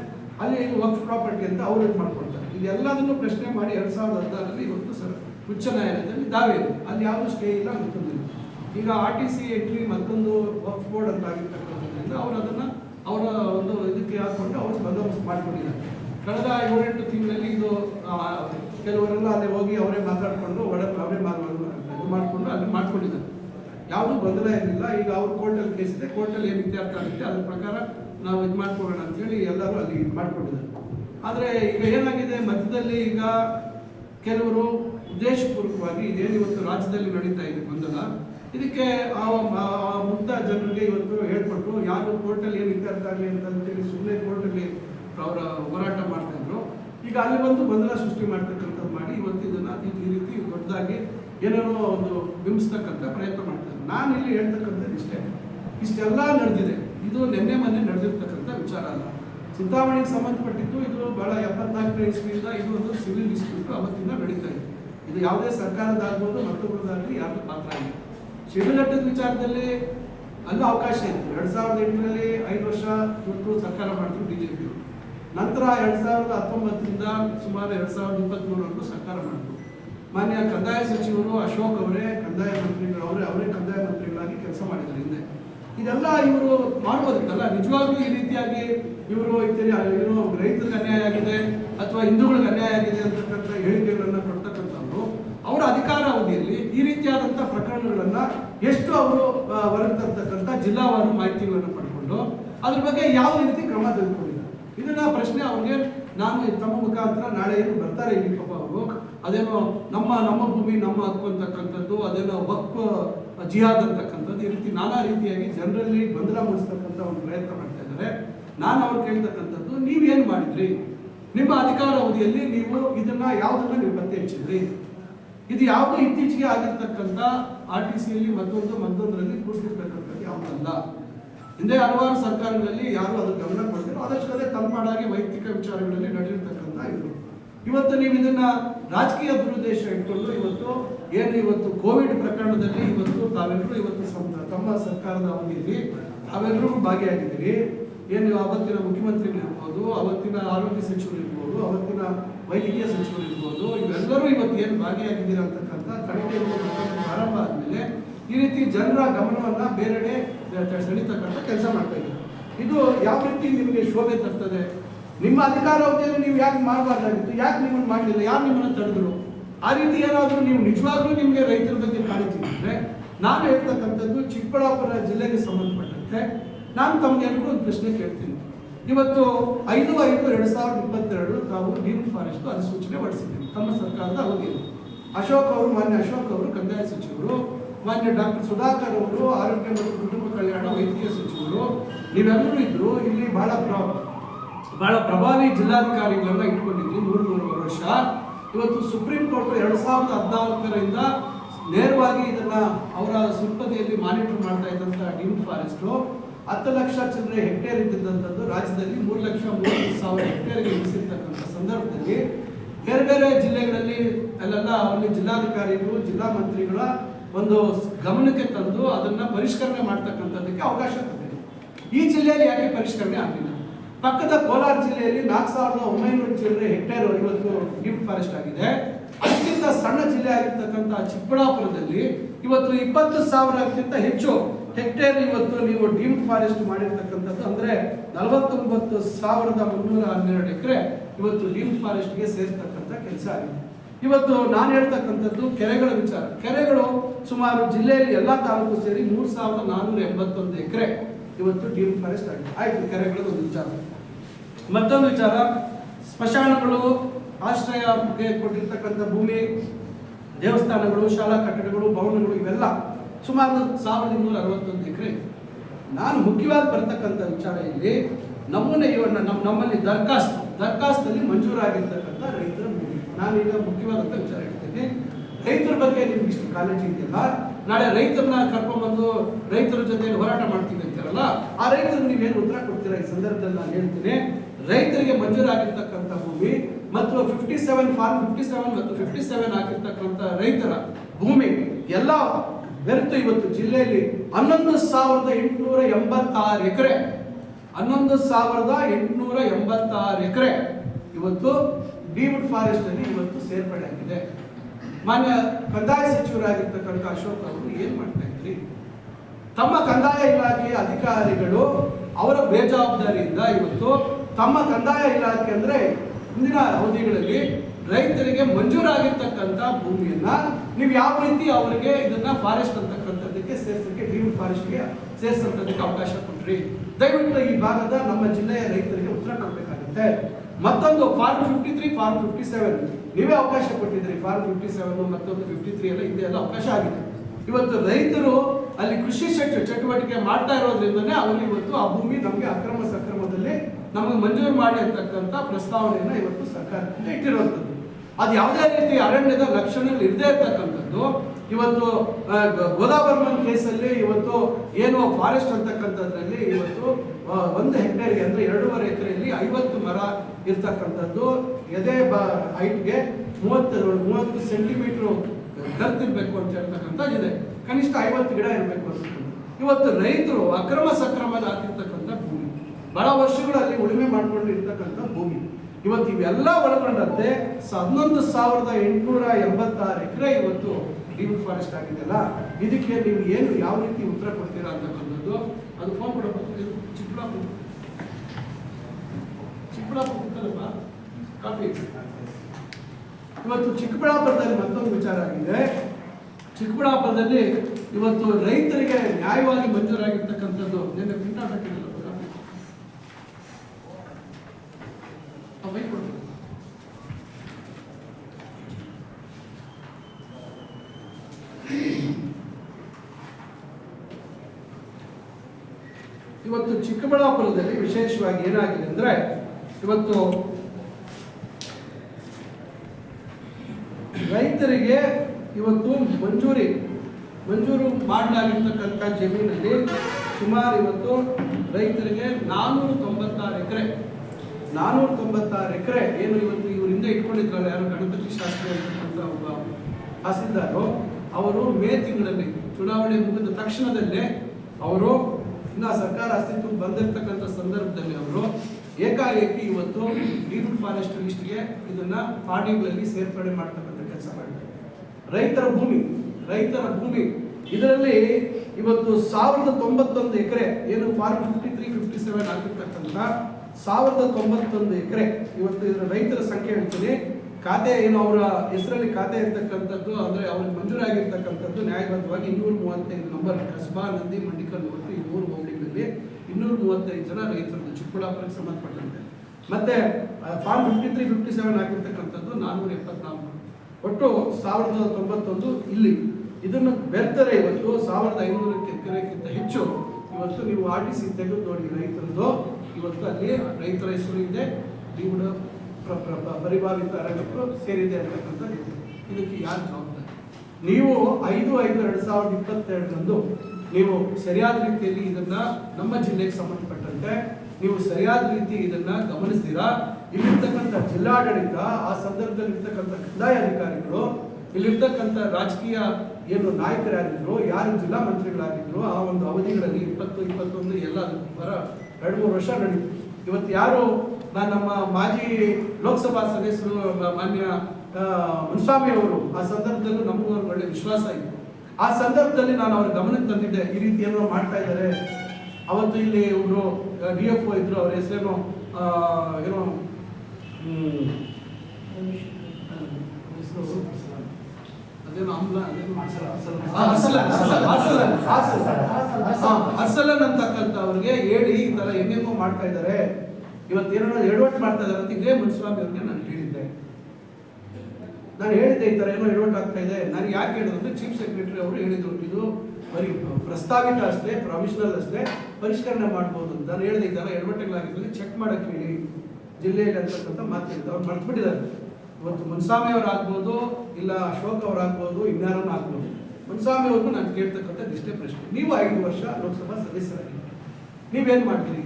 ಅಲ್ಲಿ ವಕ್ಫ್ ಪ್ರಾಪರ್ಟಿ ಅಂತ ಅವ್ರು ಇದು ಮಾಡ್ಕೊಳ್ತಾರೆ. ಇದೆಲ್ಲದನ್ನು ಪ್ರಶ್ನೆ ಮಾಡಿ ಎರಡು ಸಾವಿರದ ಹದಿನಾರರಲ್ಲಿ ಇವತ್ತು ಸರ್ ಉಚ್ಚ ನ್ಯಾಯಾಲಯದಲ್ಲಿ ದಾವೆ ಇದೆ. ಅಲ್ಲಿ ಯಾವುದು ಸ್ಟೇ ಇಲ್ಲ ಮತ್ತೊಂದಿಲ್ಲ ಈಗ ಆರ್ ಟಿ ಸಿ ಎಂಟ್ರಿ ಮತ್ತೊಂದು ವಕ್ಫ್ ಬೋರ್ಡ್ ಅಂತ ಆಗಿರ್ತಕ್ಕಂಥದ್ರಿಂದ ಅವರು ಅದನ್ನು ಅವರ ಒಂದು ಇದಕ್ಕೆ ಹಾಕ್ಕೊಂಡು ಅವರು ಬಂದೋಬಸ್ತ್ ಮಾಡಿಕೊಂಡಿದ್ದಾರೆ. ಕಳೆದ ಏಳೆಂಟು ತಿಂಗಳಲ್ಲಿ ಇದು ಕೆಲವರೆಲ್ಲ ಅಲ್ಲಿ ಹೋಗಿ ಅವರೇ ಮಾತಾಡಿಕೊಂಡು ಒಳ ಅವರೇ ಮಾಡಿಕೊಂಡು ಅಲ್ಲಿ ಮಾಡ್ಕೊಂಡಿದ್ದಾರೆ. ಯಾವುದೂ ಗೊಂದಲ ಇರಲಿಲ್ಲ. ಈಗ ಅವ್ರು ಕೋರ್ಟಲ್ಲಿ ಕೇಸ್ ಇದೆ. ಕೋರ್ಟಲ್ಲಿ ಏನು ಇತ್ಯರ್ಥ ಆಗುತ್ತೆ? ಅದ್ರ ಪ್ರಕಾರ ನಾವು ಇದು ಮಾಡ್ಕೊಳ್ಳೋಣ ಅಂತೇಳಿ ಎಲ್ಲರೂ ಅಲ್ಲಿ ಇದು ಮಾಡಿಕೊಟ್ಟಿದ್ದಾರೆ. ಆದರೆ ಈಗ ಏನಾಗಿದೆ? ಮಧ್ಯದಲ್ಲಿ ಈಗ ಕೆಲವರು ಉದ್ದೇಶಪೂರ್ವಕವಾಗಿ ಇದೇನು ಇವತ್ತು ರಾಜ್ಯದಲ್ಲಿ ನಡೀತಾ ಇದೆ ಗೊಂದಲ. ಇದಕ್ಕೆ ಆ ಮುಗ್ಧ ಜನರಿಗೆ ಇವತ್ತು ಹೇಳ್ಕೊಟ್ರು, ಯಾರು ಕೋರ್ಟಲ್ಲಿ ಏನು ಇತ್ಯರ್ಥ ಆಗಲಿ ಅಂತ ಅಂತೇಳಿ ಸುಮ್ಮನೆ ಕೋರ್ಟಲ್ಲಿ ಅವರ ಹೋರಾಟ ಮಾಡ್ತಾಯಿದ್ರು ಈಗ ಅಲ್ಲಿ ಬಂದು ಗೊಂದಲ ಸೃಷ್ಟಿ ಮಾಡ್ತಕ್ಕಂಥದ್ದು ಮಾಡಿ ಇವತ್ತು ಇದನ್ನ ಈ ರೀತಿ ದೊಡ್ಡದಾಗಿ ಏನೇನೋ ಒಂದು ಬಿಂಬಿಸ್ತಕ್ಕಂಥ ಪ್ರಯತ್ನ ಮಾಡ್ತಾರೆ. ನಾನು ಇಲ್ಲಿ ಹೇಳ್ತಕ್ಕಂಥದ್ದು ಇಷ್ಟೇ. ಇಷ್ಟೆಲ್ಲ ನಡೆದಿದೆ. ಇದು ನಿನ್ನೆ ಮೊನ್ನೆ ನಡೆದಿರ್ತಕ್ಕಂಥ ವಿಚಾರ ಅಲ್ಲ. ಚಿಂತಾಮಣಿಗೆ ಸಂಬಂಧಪಟ್ಟಿದ್ದು ಇದು ಬಹಳ ಎಪ್ಪತ್ನಾಲ್ಕನೇ ಇಸ್ವಿಯಿಂದ ಇದು ಒಂದು ಸಿವಿಲ್ ಡಿಸ್ಪ್ಯೂಟ್ ಅವತ್ತಿಂದ ನಡೀತಾ ಇದೆ. ಇದು ಯಾವುದೇ ಸರ್ಕಾರದಾಗ್ಬೋದು ಮತ್ತೊಬ್ಬರದಾಗಲಿ ಯಾರು ಪಾತ್ರ ಇಲ್ಲ. ಶಿಡ್ಲಘಟ್ಟದ ವಿಚಾರದಲ್ಲಿ ಅಲ್ಲೂ ಅವಕಾಶ ಇತ್ತು. ಎರಡು ಸಾವಿರದ ಎಂಟರಲ್ಲಿ ಐದು ವರ್ಷ ಇವತ್ತು ಸರ್ಕಾರ ಮಾಡಿದ್ರು ಬಿಜೆಪಿ ನಂತರ ಎರಡು ಸಾವಿರದ ಹತ್ತೊಂಬತ್ತರಿಂದ ಸುಮಾರು ಎರಡು ಸಾವಿರದ ಇಪ್ಪತ್ತ್ಮೂರವರೆಗೂ ಸರ್ಕಾರ ಮಾಡಿದ್ರು. ಮಾನ್ಯ ಕಂದಾಯ ಸಚಿವರು ಅಶೋಕ್ ಅವರೇ ಕಂದಾಯ ಮಂತ್ರಿಗಳು ಅವರೇ ಅವರೇ ಕಂದಾಯ ಮಂತ್ರಿಗಳಾಗಿ ಕೆಲಸ ಮಾಡಿದ್ದಾರೆ. ಹಿಂದೆ ಇದೆಲ್ಲ ಇವರು ಮಾಡ್ಬೋದಿತ್ತಲ್ಲ? ನಿಜವಾಗ್ಲೂ ಈ ರೀತಿಯಾಗಿ ಇವರು ಇವರು ರೈತರಿಗೆ ಅನ್ಯಾಯ ಆಗಿದೆ ಅಥವಾ ಹಿಂದೂಗಳಿಗೆ ಅನ್ಯಾಯ ಆಗಿದೆ ಅಂತಕ್ಕಂಥ ಹೇಳಿಕೆಗಳನ್ನು ಕೊಡ್ತಕ್ಕಂಥವ್ರು, ಅವರ ಅಧಿಕಾರ ಅವಧಿಯಲ್ಲಿ ಈ ರೀತಿಯಾದಂಥ ಪ್ರಕರಣಗಳನ್ನ ಎಷ್ಟು ಅವರು ಹೊರಗೆ ಜಿಲ್ಲಾವಾರು ಮಾಹಿತಿಗಳನ್ನು ಪಡ್ಕೊಂಡು ಅದ್ರ ಬಗ್ಗೆ ಯಾವ ರೀತಿ ಕ್ರಮ ತೆಗೆದುಕೊಂಡಿದ್ದಾರೆ? ಇದನ್ನ ಪ್ರಶ್ನೆ ಅವ್ರಿಗೆ ನಾನು ತಮ್ಮ ಮುಖಾಂತರ ನಾಳೆ ಏನು ಬರ್ತಾರೆ ಇಲ್ಲಿ ಅವರು. ಅದೇನೋ ನಮ್ಮ ನಮ್ಮ ಭೂಮಿ ನಮ್ಮ ಹಕ್ಕು ಅಂತಕ್ಕಂಥದ್ದು, ಅದೇನೋ ವಕ್ಫ್ ಜಿಹಾದ್ ಅಂತಕ್ಕಂಥದ್ದು ಈ ರೀತಿ ನಾನಾ ರೀತಿಯಾಗಿ ಜನರಲ್ಲಿ ಗೊಂದಲ ಒಂದು ಪ್ರಯತ್ನ ಮಾಡ್ತಾ ಇದ್ದಾರೆ. ನಾನು ಅವ್ರು ಕೇಳ್ತಕ್ಕಂಥದ್ದು, ನೀವೇನು ಮಾಡಿದ್ರಿ? ನಿಮ್ಮ ಅಧಿಕಾರ ಅವಧಿಯಲ್ಲಿ ನೀವು ಇದನ್ನ ಯಾವುದನ್ನ ನೀವು ಪತ್ತೆ ಹಚ್ಚಿದ್ರಿ ಇದು ಯಾವುದು ಇತ್ತೀಚೆಗೆ ಆಗಿರ್ತಕ್ಕಂಥ ಆರ್ ಟಿ ಸಿಯಲ್ಲಿ ಮತ್ತೊಂದು, ಮತ್ತೊಂದರಲ್ಲಿ ಕೂಡಿಸಿರ್ತಕ್ಕಂಥದ್ದು ಯಾವುದಲ್ಲ. ಹಿಂದೆ ಹಲವಾರು ಸರ್ಕಾರಗಳಲ್ಲಿ ಯಾರು ಅದು ಗಮನ ಕೊಡ್ತಾರೋ ಅದಷ್ಟೇ ತಮ್ಮ ತನ್ಮಾಡಾಗಿ ವೈಯಕ್ತಿಕ ವಿಚಾರಗಳಲ್ಲಿ ನಡೆದಿರ್ತಕ್ಕಂಥ ಇದು ಇವತ್ತು ನೀವು ಇದನ್ನ ರಾಜಕೀಯ ದುರುದ್ದೇಶ ಇಟ್ಕೊಂಡು ಇವತ್ತು ಏನು ಇವತ್ತು ಕೋವಿಡ್ ಪ್ರಕರಣದಲ್ಲಿ ಇವತ್ತು ತಾವೆಲ್ಲರೂ ಇವತ್ತು ತಮ್ಮ ಸರ್ಕಾರದ ಅವಧಿಯಲ್ಲಿ ತಾವೆಲ್ಲರೂ ಭಾಗಿಯಾಗಿದ್ದೀರಿ. ಏನು ಅವತ್ತಿನ ಮುಖ್ಯಮಂತ್ರಿಗಳಿರ್ಬೋದು ಅವತ್ತಿನ ಆರೋಗ್ಯ ಸಚಿವರು ಇರ್ಬೋದು ಅವತ್ತಿನ ವೈದ್ಯಕೀಯ ಸಚಿವರು ಇರ್ಬೋದು, ಇವೆಲ್ಲರೂ ಇವತ್ತು ಏನು ಭಾಗಿಯಾಗಿದ್ದೀರಾ ಅಂತಕ್ಕಂಥ ತನಿಖೆ ಪ್ರಾರಂಭ ಆದಮೇಲೆ ಈ ರೀತಿ ಜನರ ಗಮನವನ್ನು ಬೇರೆಡೆ ಸೆಳೀತಕ್ಕಂಥ ಕೆಲಸ ಮಾಡ್ತಾ ಇದ್ದಾರೆ. ಇದು ಯಾವ ರೀತಿ ನಿಮಗೆ ಶೋಭೆ ತರ್ತದೆ? ನಿಮ್ಮ ಅಧಿಕಾರ ಅವಧಿಯಲ್ಲಿ ನೀವು ಯಾಕೆ ಮಾಡಬಾರ್ದಾಗಿತ್ತು? ಯಾಕೆ ನಿಮ್ಮನ್ನು ಮಾಡಲಿಲ್ಲ ಯಾರು ನಿಮ್ಮನ್ನು ತಡೆದ್ರು? ಆ ರೀತಿ ಏನಾದರೂ ನೀವು ನಿಜವಾಗ್ಲೂ ನಿಮಗೆ ರೈತರ ಬಗ್ಗೆ ಕಾಳಜಿ ಇದ್ರೆ ನಾನು ಹೇಳ್ತಕ್ಕಂಥದ್ದು ಚಿಕ್ಕಬಳ್ಳಾಪುರ ಜಿಲ್ಲೆಗೆ ಸಂಬಂಧಪಟ್ಟಂತೆ ನಾನು ತಮ್ಗೆಲ್ರಿಗೂ ಒಂದು ಪ್ರಶ್ನೆ ಕೇಳ್ತೀನಿ. ಇವತ್ತು ಐದು ಐದು ಎರಡು ಸಾವಿರದ ಇಪ್ಪತ್ತೆರಡು ತಾವು ಗ್ರೀನ್ ಫಾರೆಸ್ಟ್ ಅಧಿಸೂಚನೆ ಹೊರಡಿಸಿದ್ದೀರಿ ತಮ್ಮ ಸರ್ಕಾರದ ಅವಧಿಯಲ್ಲಿ. ಅಶೋಕ್ ಅವರು, ಮಾನ್ಯ ಅಶೋಕ್ ಅವರು, ಕಂದಾಯ ಸಚಿವರು, ಮಾನ್ಯ ಡಾಕ್ಟರ್ ಸುಧಾಕರ್ ಅವರು, ಆರೋಗ್ಯ ಮತ್ತು ಕುಟುಂಬ ಕಲ್ಯಾಣ ವೈದ್ಯಕೀಯ ಸಚಿವರು, ನೀವೆಲ್ಲರೂ ಇದ್ರು ಇಲ್ಲಿ ಬಹಳ ಪ್ರ ಬಹಳ ಪ್ರಭಾವಿ ಜಿಲ್ಲಾಧಿಕಾರಿಗಳನ್ನ ಇಟ್ಕೊಂಡಿದ್ವಿ ನೂರು ನೂರು ವರ್ಷ. ಇವತ್ತು ಸುಪ್ರೀಂ ಕೋರ್ಟ್ ಎರಡ್ ಸಾವಿರದ ಹದಿನಾಲ್ಕರಿಂದ ನೇರವಾಗಿ ಇದನ್ನ ಅವರ ಸುಲ್ಪತೆಯಲ್ಲಿ ಮಾನಿಟರ್ ಮಾಡ್ತಾ ಇದ್ದಂತ ಡೀಮ್ ಫಾರೆಸ್ಟ್, ಹತ್ತು ಲಕ್ಷ ಚಂದ್ರ ಹೆಕ್ಟೇರ್ ಇದ್ದಿದ್ದಂಥದ್ದು ರಾಜ್ಯದಲ್ಲಿ ಮೂರು ಲಕ್ಷ ಮೂವತ್ತು ಸಾವಿರ ಹೆಕ್ಟೇರ್ಗೆ ಇಳಿಸಿರ್ತಕ್ಕಂಥ ಸಂದರ್ಭದಲ್ಲಿ ಬೇರೆ ಬೇರೆ ಜಿಲ್ಲೆಗಳಲ್ಲಿ ಅಲ್ಲೆಲ್ಲ ಅಲ್ಲಿ ಜಿಲ್ಲಾಧಿಕಾರಿಗಳು, ಜಿಲ್ಲಾ ಮಂತ್ರಿಗಳ ಒಂದು ಗಮನಕ್ಕೆ ತಂದು ಅದನ್ನ ಪರಿಷ್ಕರಣೆ ಮಾಡ್ತಕ್ಕಂಥದ್ದಕ್ಕೆ ಅವಕಾಶ ಕೊಟ್ಟಿದೆ. ಈ ಜಿಲ್ಲೆಯಲ್ಲಿ ಯಾಕೆ ಪರಿಷ್ಕರಣೆ ಆಗಲಿಲ್ಲ? ಪಕ್ಕದ ಕೋಲಾರ ಜಿಲ್ಲೆಯಲ್ಲಿ ನಾಲ್ಕು ಸಾವಿರದ ಒಂಬೈನೂರು ಚಿಲ್ಲರೆ ಹೆಕ್ಟೇರ್ ಇವತ್ತು ಡೀಪ್ ಫಾರೆಸ್ಟ್ ಆಗಿದೆ. ಅದಕ್ಕಿಂತ ಸಣ್ಣ ಜಿಲ್ಲೆ ಆಗಿರ್ತಕ್ಕಂಥ ಚಿಕ್ಕಬಳ್ಳಾಪುರದಲ್ಲಿ ಇವತ್ತು ಇಪ್ಪತ್ತು ಸಾವಿರಕ್ಕಿಂತ ಹೆಚ್ಚು ಹೆಕ್ಟೇರ್ ಇವತ್ತು ನೀವು ಡೀಮ್ ಫಾರೆಸ್ಟ್ ಮಾಡಿರ್ತಕ್ಕಂಥದ್ದು ಅಂದ್ರೆ ನಲವತ್ತೊಂಬತ್ತು ಸಾವಿರದ ಮುನ್ನೂರ ಹನ್ನೆರಡು ಎಕರೆ ಇವತ್ತು ಡೀಮ್ ಫಾರೆಸ್ಟ್ಗೆ ಸೇರ್ತಕ್ಕಂಥ ಕೆಲಸ ಆಗಿದೆ. ಇವತ್ತು ನಾನು ಹೇಳ್ತಕ್ಕಂಥದ್ದು ಕೆರೆಗಳ ವಿಚಾರ. ಕೆರೆಗಳು ಸುಮಾರು ಜಿಲ್ಲೆಯಲ್ಲಿ ಎಲ್ಲಾ ತಾಲೂಕು ಸೇರಿ ಮೂರು ಸಾವಿರದ ನಾನ್ನೂರ ಎಂಬತ್ತೊಂದು ಎಕರೆ. ಇವತ್ತು ಡೀಮ್ ಫಾರೆಸ್ಟ್ ಆಗಿದೆ. ಆಯ್ತು ಕೆರೆಗಳು ಒಂದು ವಿಚಾರ. ಮತ್ತೊಂದು ವಿಚಾರ, ಸ್ಮಶಾನಗಳು ಆಶ್ರಯಕ್ಕೆ ಕೊಟ್ಟಿರ್ತಕ್ಕಂಥ ಭೂಮಿ, ದೇವಸ್ಥಾನಗಳು, ಶಾಲಾ ಕಟ್ಟಡಗಳು, ಭವನಗಳು, ಇವೆಲ್ಲ ಸುಮಾರು ಸಾವಿರದ ಇನ್ನೂರ ಅರವತ್ತೊಂದು ಎಕರೆ. ನಾನು ಮುಖ್ಯವಾಗಿ ಬರ್ತಕ್ಕಂಥ ವಿಚಾರ ಇಲ್ಲಿ, ನಮ್ಮನ್ನ ಇವನ್ನ ನಮ್ಮ ನಮ್ಮಲ್ಲಿ ದರ್ಖಾಸ್ತು ದರ್ಖಾಸ್ತಲ್ಲಿ ಮಂಜೂರಾಗಿರ್ತಕ್ಕಂಥ ರೈತರ ಭೂಮಿ. ನಾನೀಗ ಮುಖ್ಯವಾದಂಥ ವಿಚಾರ ಹೇಳ್ತೀನಿ. ರೈತರ ಬಗ್ಗೆ ನಿಮ್ಗೆ ಇಷ್ಟು ಕಾಳಜಿ ಇದೆಯಲ್ಲ? ನಾಳೆ ರೈತರನ್ನ ಕರ್ಕೊಂಡ್ಬಂದು ರೈತರ ಜೊತೆ ಹೋರಾಟ ಮಾಡ್ತೀವಿ ಅಂತಾರಲ್ಲ, ಆ ರೈತರಿಗೆ ನೀವೇನು ಉತ್ತರ ಕೊಡ್ತೀರಾ? ಈ ಸಂದರ್ಭದಲ್ಲಿ ನಾನು ಹೇಳ್ತೀನಿ, ರೈತರಿಗೆ ಮಂಜೂರಾಗಿರ್ತಕ್ಕಂಥ ಭೂಮಿ ಮತ್ತು fifty seven form fifty seven ಮತ್ತು ಫಿಫ್ಟಿ ಸೆವೆನ್ ಆಗಿರ್ತಕ್ಕಂಥ ರೈತರ ಭೂಮಿ, ಎಲ್ಲ ಬೆರೆತು ಇವತ್ತು ಜಿಲ್ಲೆಯಲ್ಲಿ ಹನ್ನೊಂದು ಸಾವಿರದ ಎಂಟುನೂರ ಎಂಬತ್ತಾರು ಎಕರೆ, ಹನ್ನೊಂದು ಸಾವಿರದ ಎಂಟುನೂರ ಎಂಬತ್ತಾರು ಎಕರೆ ಇವತ್ತು ಡೀಮ್ಡ್ ಫಾರೆಸ್ಟ್ ಅಲ್ಲಿ ಇವತ್ತು ಸೇರ್ಪಡೆ ಆಗಿದೆ ಮಾನ್ಯ ಕಂದಾಯ ಸಚಿವರಾಗಿರ್ತಕ್ಕಂಥ ಅಶೋಕ್ ಅವರು ಏನು ಮಾಡ್ತಾ ಇದ್ರಿ? ತಮ್ಮ ಕಂದಾಯ ಇಲಾಖೆಯ ಅಧಿಕಾರಿಗಳು ಅವರ ಬೇಜವಾಬ್ದಾರಿಯಿಂದ ಇವತ್ತು ತಮ್ಮ ಕಂದಾಯ ಇಲಾಖೆ ಅಂದ್ರೆ ಮುಂದಿನ ಅವಧಿಗಳಲ್ಲಿ ರೈತರಿಗೆ ಮಂಜೂರಾಗಿರ್ತಕ್ಕಂಥ ಭೂಮಿಯನ್ನ ನೀವು ಯಾವ ರೀತಿ ಅವರಿಗೆ ಇದನ್ನ ಫಾರೆಸ್ಟ್ ಅಂತಕ್ಕಂಥದ್ದಕ್ಕೆ ಸೇರ್ಸಕ್ಕೆ ಡೀಮ್ ಫಾರೆಸ್ಟ್ಗೆ ಸೇರ್ಸಂತದಕ್ಕೆ ಅವಕಾಶ ಕೊಟ್ರಿ? ದಯವಿಟ್ಟು ಈ ಭಾಗದ ನಮ್ಮ ಜಿಲ್ಲೆಯ ರೈತರಿಗೆ ಉತ್ತರ ಕೊಡಬೇಕಾಗುತ್ತೆ. ಮತ್ತೊಂದು form fifty three form fifty seven ನೀವೇ ಅವಕಾಶ ಕೊಟ್ಟಿದ್ರಿ ಫಾರ್ಮ್ ಫಿಫ್ಟಿ ಸೆವೆನ್ ಮತ್ತೊಂದು ಫಿಫ್ಟಿ ತ್ರೀ ಎಲ್ಲ ಹಿಂದೆ ಎಲ್ಲ ಅವಕಾಶ ಆಗಿದೆ. ಇವತ್ತು ರೈತರು ಅಲ್ಲಿ ಕೃಷಿ ಚಟ ಚಟುವಟಿಕೆ ಮಾಡ್ತಾ ಇರೋದ್ರಿಂದನೇ ಅವರು ಇವತ್ತು ಆ ಭೂಮಿ ನಮಗೆ ಅಕ್ರಮ ಸಕ್ರಮದಲ್ಲಿ ನಮಗೆ ಮಂಜೂರು ಮಾಡಿ ಅಂತಕ್ಕಂಥ ಪ್ರಸ್ತಾವನೆಯನ್ನು ಇವತ್ತು ಸರ್ಕಾರದಿಂದ ಇಟ್ಟಿರುವಂಥದ್ದು. ಅದು ಯಾವುದೇ ರೀತಿ ಅರಣ್ಯದ ಲಕ್ಷಣಗಳು ಇರದೇ ಇರ್ತಕ್ಕಂಥದ್ದು ಇವತ್ತು ಗೋದಾವರ್ಮನ್ ಕೇಸಲ್ಲಿ ಇವತ್ತು ಏನು ಫಾರೆಸ್ಟ್ ಅಂತಕ್ಕಂಥದ್ರಲ್ಲಿ ಇವತ್ತು ಒಂದು ಹೆಕ್ಟೇರ್ಗೆ ಅಂದರೆ ಎರಡೂವರೆ ಎಕರೆಯಲ್ಲಿ ಐವತ್ತು ಮರ ಇರ್ತಕ್ಕಂಥದ್ದು. ಎದೆ ಬ, ಹೈಟ್ಗೆ ಮೂವತ್ತು ಮೂವತ್ತು ಸೆಂಟಿಮೀಟ್ರು ಕರ್ತಿರ್ಬೇಕು ಅಂತ ಹೇಳ್ತಕ್ಕಂಥದ್ದು ಇದೆ. ಕನಿಷ್ಠ ಐವತ್ತು ಗಿಡ ಇರಬೇಕು ಅಂತ ಇವತ್ತು ರೈತರು ಅಕ್ರಮ ಸಕ್ರಮದ ಹಾಕಿರ್ತಕ್ಕಂಥ ಭೂಮಿ. ಬಹಳ ವರ್ಷಗಳಲ್ಲಿ ಉಳುಮೆ ಮಾಡಿಕೊಂಡಿರ್ತಕ್ಕಂಥ ಭೂಮಿ. ಇವತ್ತು ಇವೆಲ್ಲ ಒಳಗೊಂಡಂತೆ, ಹನ್ನೊಂದು ಸಾವಿರದ ಎಂಟುನೂರ ಎಂಬತ್ತಾರು ಎಕರೆ ಇವತ್ತು ಡೀಮ್ಡ್ ಫಾರೆಸ್ಟ್ ಆಗಿದೆಯಲ್ಲ, ಇದಕ್ಕೆ ನೀವು ಏನು, ಯಾವ ರೀತಿ ಉತ್ತರ ಕೊಡ್ತೀರಾ ಅಂತಕ್ಕಂಥದ್ದು ಅದು ಫೋನ್ ಕೊಡಬೇಕು ಚಿಕ್ಕಬಳ್ಳಾಪುರ. ಚಿಕ್ಕಬಳ್ಳಾಪುರ ಗೊತ್ತಲ್ಲಪ್ಪ? ಇವತ್ತು ಚಿಕ್ಕಬಳ್ಳಾಪುರದಲ್ಲಿ ಮತ್ತೊಂದು ವಿಚಾರ ಆಗಿದೆ. ಚಿಕ್ಕಬಳ್ಳಾಪುರದಲ್ಲಿ ಇವತ್ತು ರೈತರಿಗೆ ನ್ಯಾಯವಾಗಿ ಮಂಜೂರಾಗಿರ್ತಕ್ಕಂಥದ್ದು, ನಿನ್ನೆ ಪ್ರಿಂಟ್ ಔಟ್ ಹಾಕಿದ್ರಲ್ಲ ಕಾಪಿ ಆ ಬೈಕ್ ಕೊಡು. ಇವತ್ತು ಚಿಕ್ಕಬಳ್ಳಾಪುರದಲ್ಲಿ ವಿಶೇಷವಾಗಿ ಏನಾಗಿದೆ ಅಂದ್ರೆ ಇವತ್ತು ರೈತರಿಗೆ ಇವತ್ತು ಮಂಜೂರಿ, ಮಂಜೂರು ಮಾಡಲಾಗಿರ್ತಕ್ಕಂಥ ಜಮೀನಲ್ಲಿ ಸುಮಾರು ಇವತ್ತು ರೈತರಿಗೆ ನಾನ್ನೂರ ತೊಂಬತ್ತಾರು ಎಕರೆ ನಾನ್ನೂರ ತೊಂಬತ್ತಾರು ಎಕರೆ ಏನು ಇವತ್ತು ಇವರಿಂದ ಇಟ್ಕೊಂಡಿದ್ರಲ್ಲ ಯಾರು ಗಣಪತಿ ಶಾಸ್ತ್ರಿ ಅಂತಕ್ಕಂಥ ಒಬ್ಬ ತಹಸೀಲ್ದಾರು, ಅವರು ಮೇ ತಿಂಗಳಲ್ಲಿ ಚುನಾವಣೆ ಮುಗಿದ ತಕ್ಷಣದಲ್ಲೇ ಅವರು ಇನ್ನ ಸರ್ಕಾರ ಅಸ್ತಿತ್ವಕ್ಕೆ ಬಂದಿರತಕ್ಕಂಥ ಸಂದರ್ಭದಲ್ಲಿ ಅವರು ಏಕಾಏಕಿ ಇವತ್ತು ಡೀಮ್ಡ್ ಫಾರೆಸ್ಟ್ ಲಿಸ್ಟ್ಗೆ ಇದನ್ನ ಪಾರ್ಟಿಗಳಲ್ಲಿ ಸೇರ್ಪಡೆ ಮಾಡ್ತಕ್ಕಂಥ ಕೆಲಸ ಮಾಡಿದ್ದಾರೆ ರೈತರ ಭೂಮಿ ರೈತರ ಭೂಮಿ. ಇದರಲ್ಲಿ ಇವತ್ತು ಸಾವಿರದ ತೊಂಬತ್ತೊಂದು ಎಕರೆ ಏನು form fifty three fifty seven ಆಗಿರ್ತಕ್ಕಂಥ ಸಾವಿರದ ತೊಂಬತ್ತೊಂದು ಎಕರೆ ಇವತ್ತು ಇದರ ರೈತರ ಸಂಖ್ಯೆ ಹೇಳ್ತೀನಿ ಖಾತೆ ಏನು ಅವರ ಹೆಸರಲ್ಲಿ ಖಾತೆ ಇರ್ತಕ್ಕಂಥದ್ದು, ಅಂದ್ರೆ ಅವ್ರಿಗೆ ಮಂಜೂರಾಗಿರ್ತಕ್ಕಂಥದ್ದು ನ್ಯಾಯಬದ್ಧವಾಗಿ ಇನ್ನೂರ ಮೂವತ್ತೈದು ನಂಬರ್ ಕಸ್ಬಾ, ನಂದಿ, ಮಂಡಿಕಲ್ ಮತ್ತು ಈ ಹೋಬಳಿಗಳಲ್ಲಿ ಇನ್ನೂರ ಮೂವತ್ತೈದು ಜನ ರೈತರದ್ದು ಚಿಕ್ಕಬಳ್ಳಾಪುರಕ್ಕೆ ಸಂಬಂಧಪಟ್ಟಂತೆ. ಮತ್ತೆ form fifty three fifty seven ಆಗಿರ್ತಕ್ಕಂಥದ್ದು ನಾನ್ನೂರ ಎಪ್ಪತ್ನಾಲ್ಕು. ಒಟ್ಟು ಸಾವಿರದ ತೊಂಬತ್ತೊಂದು ಇಲ್ಲಿ. ಇದನ್ನು ಬೆರ್ತಾರೆ ಇವತ್ತು ಸಾವಿರದ ಐನೂರಕ್ಕೆ ಎಕರೆಗಿಂತ ಹೆಚ್ಚು. ಇವತ್ತು ನೀವು ಆರ್ ಟಿ ಸಿ ತೆಗೆದು ನೋಡಿ ರೈತರದ್ದು. ಇವತ್ತು ಅಲ್ಲಿ ರೈತರ ಹೆಸರು ಇದೆ. ಪ್ರ- ಪರಿಭಾವಿತ ಅರಣ್ಯಕ್ಕೂ ಸೇರಿದೆ ಅಂತಕ್ಕಂಥ ಇದೆ. ಇದಕ್ಕೆ ಯಾರು ಜವಾಬ್ದಾರಿ? ನೀವು ಐದು ಐದು, ಎರಡು ಸಾವಿರದ ಇಪ್ಪತ್ತೆರಡರಂದು ನೀವು ಸರಿಯಾದ ರೀತಿಯಲ್ಲಿ ಇದನ್ನ ನಮ್ಮ ಜಿಲ್ಲೆಗೆ ಸಂಬಂಧಪಟ್ಟಂತೆ ನೀವು ಸರಿಯಾದ ರೀತಿ ಇದನ್ನ ಗಮನಿಸ್ತೀರಾ? ಇಲ್ಲಿರ್ತಕ್ಕಂಥ ಜಿಲ್ಲಾಡಳಿತ, ಆ ಸಂದರ್ಭದಲ್ಲಿ ಇರ್ತಕ್ಕಂಥ ಕಂದಾಯ ಅಧಿಕಾರಿಗಳು ಇಲ್ಲಿರ್ತಕ್ಕಂಥ ರಾಜಕೀಯ ಏನು ನಾಯಕರಾಗಿದ್ರು, ಯಾರು ಜಿಲ್ಲಾ ಮಂತ್ರಿಗಳಾಗಿದ್ರು, ಆ ಒಂದು ಅವಧಿಗಳಲ್ಲಿ ಇಪ್ಪತ್ತು, ಇಪ್ಪತ್ತೊಂದು ಎಲ್ಲ ಬರ ಎರಡು ಮೂರು ವರ್ಷ ನಡೀತು. ಇವತ್ತು ಯಾರು ನಾನು ನಮ್ಮ ಮಾಜಿ ಲೋಕಸಭಾ ಸದಸ್ಯರು, ಮಾನ್ಯ ಮುನ್ಸ್ವಾಮಿ ಅವರು ಆ ಸಂದರ್ಭದಲ್ಲೂ ನಮಗೂ ಒಳ್ಳೆ ವಿಶ್ವಾಸ ಇತ್ತು ಆ ಸಂದರ್ಭದಲ್ಲಿ ನಾನು ಅವ್ರ ಗಮನಕ್ಕೆ ತಂದಿದ್ದೆ ಈ ರೀತಿ ಏನೋ ಮಾಡ್ತಾ ಇದ್ದಾರೆ. ಅವತ್ತು ಇಲ್ಲಿ ಒಬ್ರು ಡಿ ಎಫ್ ಒ ಇದ್ರು ಅವ್ರ ಹೆಸರೇನೋ ಏನೋ ಅಸಲನ್ ಅಂತಕ್ಕಂಥ ಅವ್ರಿಗೆ ಹೇಳಿ ಈ ತರ ಹೆಂಗೆಂಗೋ ಮಾಡ್ತಾ ಇದ್ದಾರೆ. ಇವತ್ತು ಏನೋ ಎಡವಟ್ಟು ಮಾಡ್ತಾ ಇದ್ದಾರೆ ಅಂತ ಇದೇ ಮುನ್ಸ್ವಾಮಿ ಅವ್ರಿಗೆ ನಾನು ನಾನು ಹೇಳಿದ್ದೆ ಈ ಥರ ಏನೋ ಎಡವಟ್ಟು ಆಗ್ತಾ ಇದೆ. ನಾನು ಯಾಕೆ ಹೇಳಿದ್ರು ಚೀಫ್ ಸೆಕ್ರೆಟರಿ ಅವರು ಹೇಳಿದ್ರು, ಇದು ಬರೀ ಪ್ರಸ್ತಾವಿತ ಅಷ್ಟೇ ಪ್ರಾವಿಷನಲ್ ಅಷ್ಟೇ, ಪರಿಷ್ಕರಣೆ ಮಾಡ್ಬೋದು ಅಂತ. ನಾನು ಹೇಳಿದೆ ಈ ಥರ ಚೆಕ್ ಮಾಡೋಕ್ಕೆ ಹೇಳಿ. ಜಿಲ್ಲೆಯಲ್ಲಿ ಅಂತಕ್ಕಂಥ ಮಾತು ಹೇಳಿದ್ರು ಅವ್ರು ಮರ್ತ್ಬಿಟ್ಟಿದ್ದಾರೆ. ಇವತ್ತು ಮುನ್ಸ್ವಾಮಿ ಅವ್ರು ಆಗ್ಬೋದು, ಇಲ್ಲ ಅಶೋಕ್ ಅವ್ರು ಆಗ್ಬೋದು ಇನ್ಯಾರನ್ನು ಆಗ್ಬೋದು. ಮುನ್ಸಾಮಿ ಅವ್ರಿಗೂ ನಾನು ಕೇಳ್ತಕ್ಕಂಥದ್ದು ಇಷ್ಟೇ ಪ್ರಶ್ನೆ. ನೀವು ಐದು ವರ್ಷ ಲೋಕಸಭಾ ಸದಸ್ಯರಾಗಿ ನೀವೇನು ಮಾಡ್ತೀರಿ?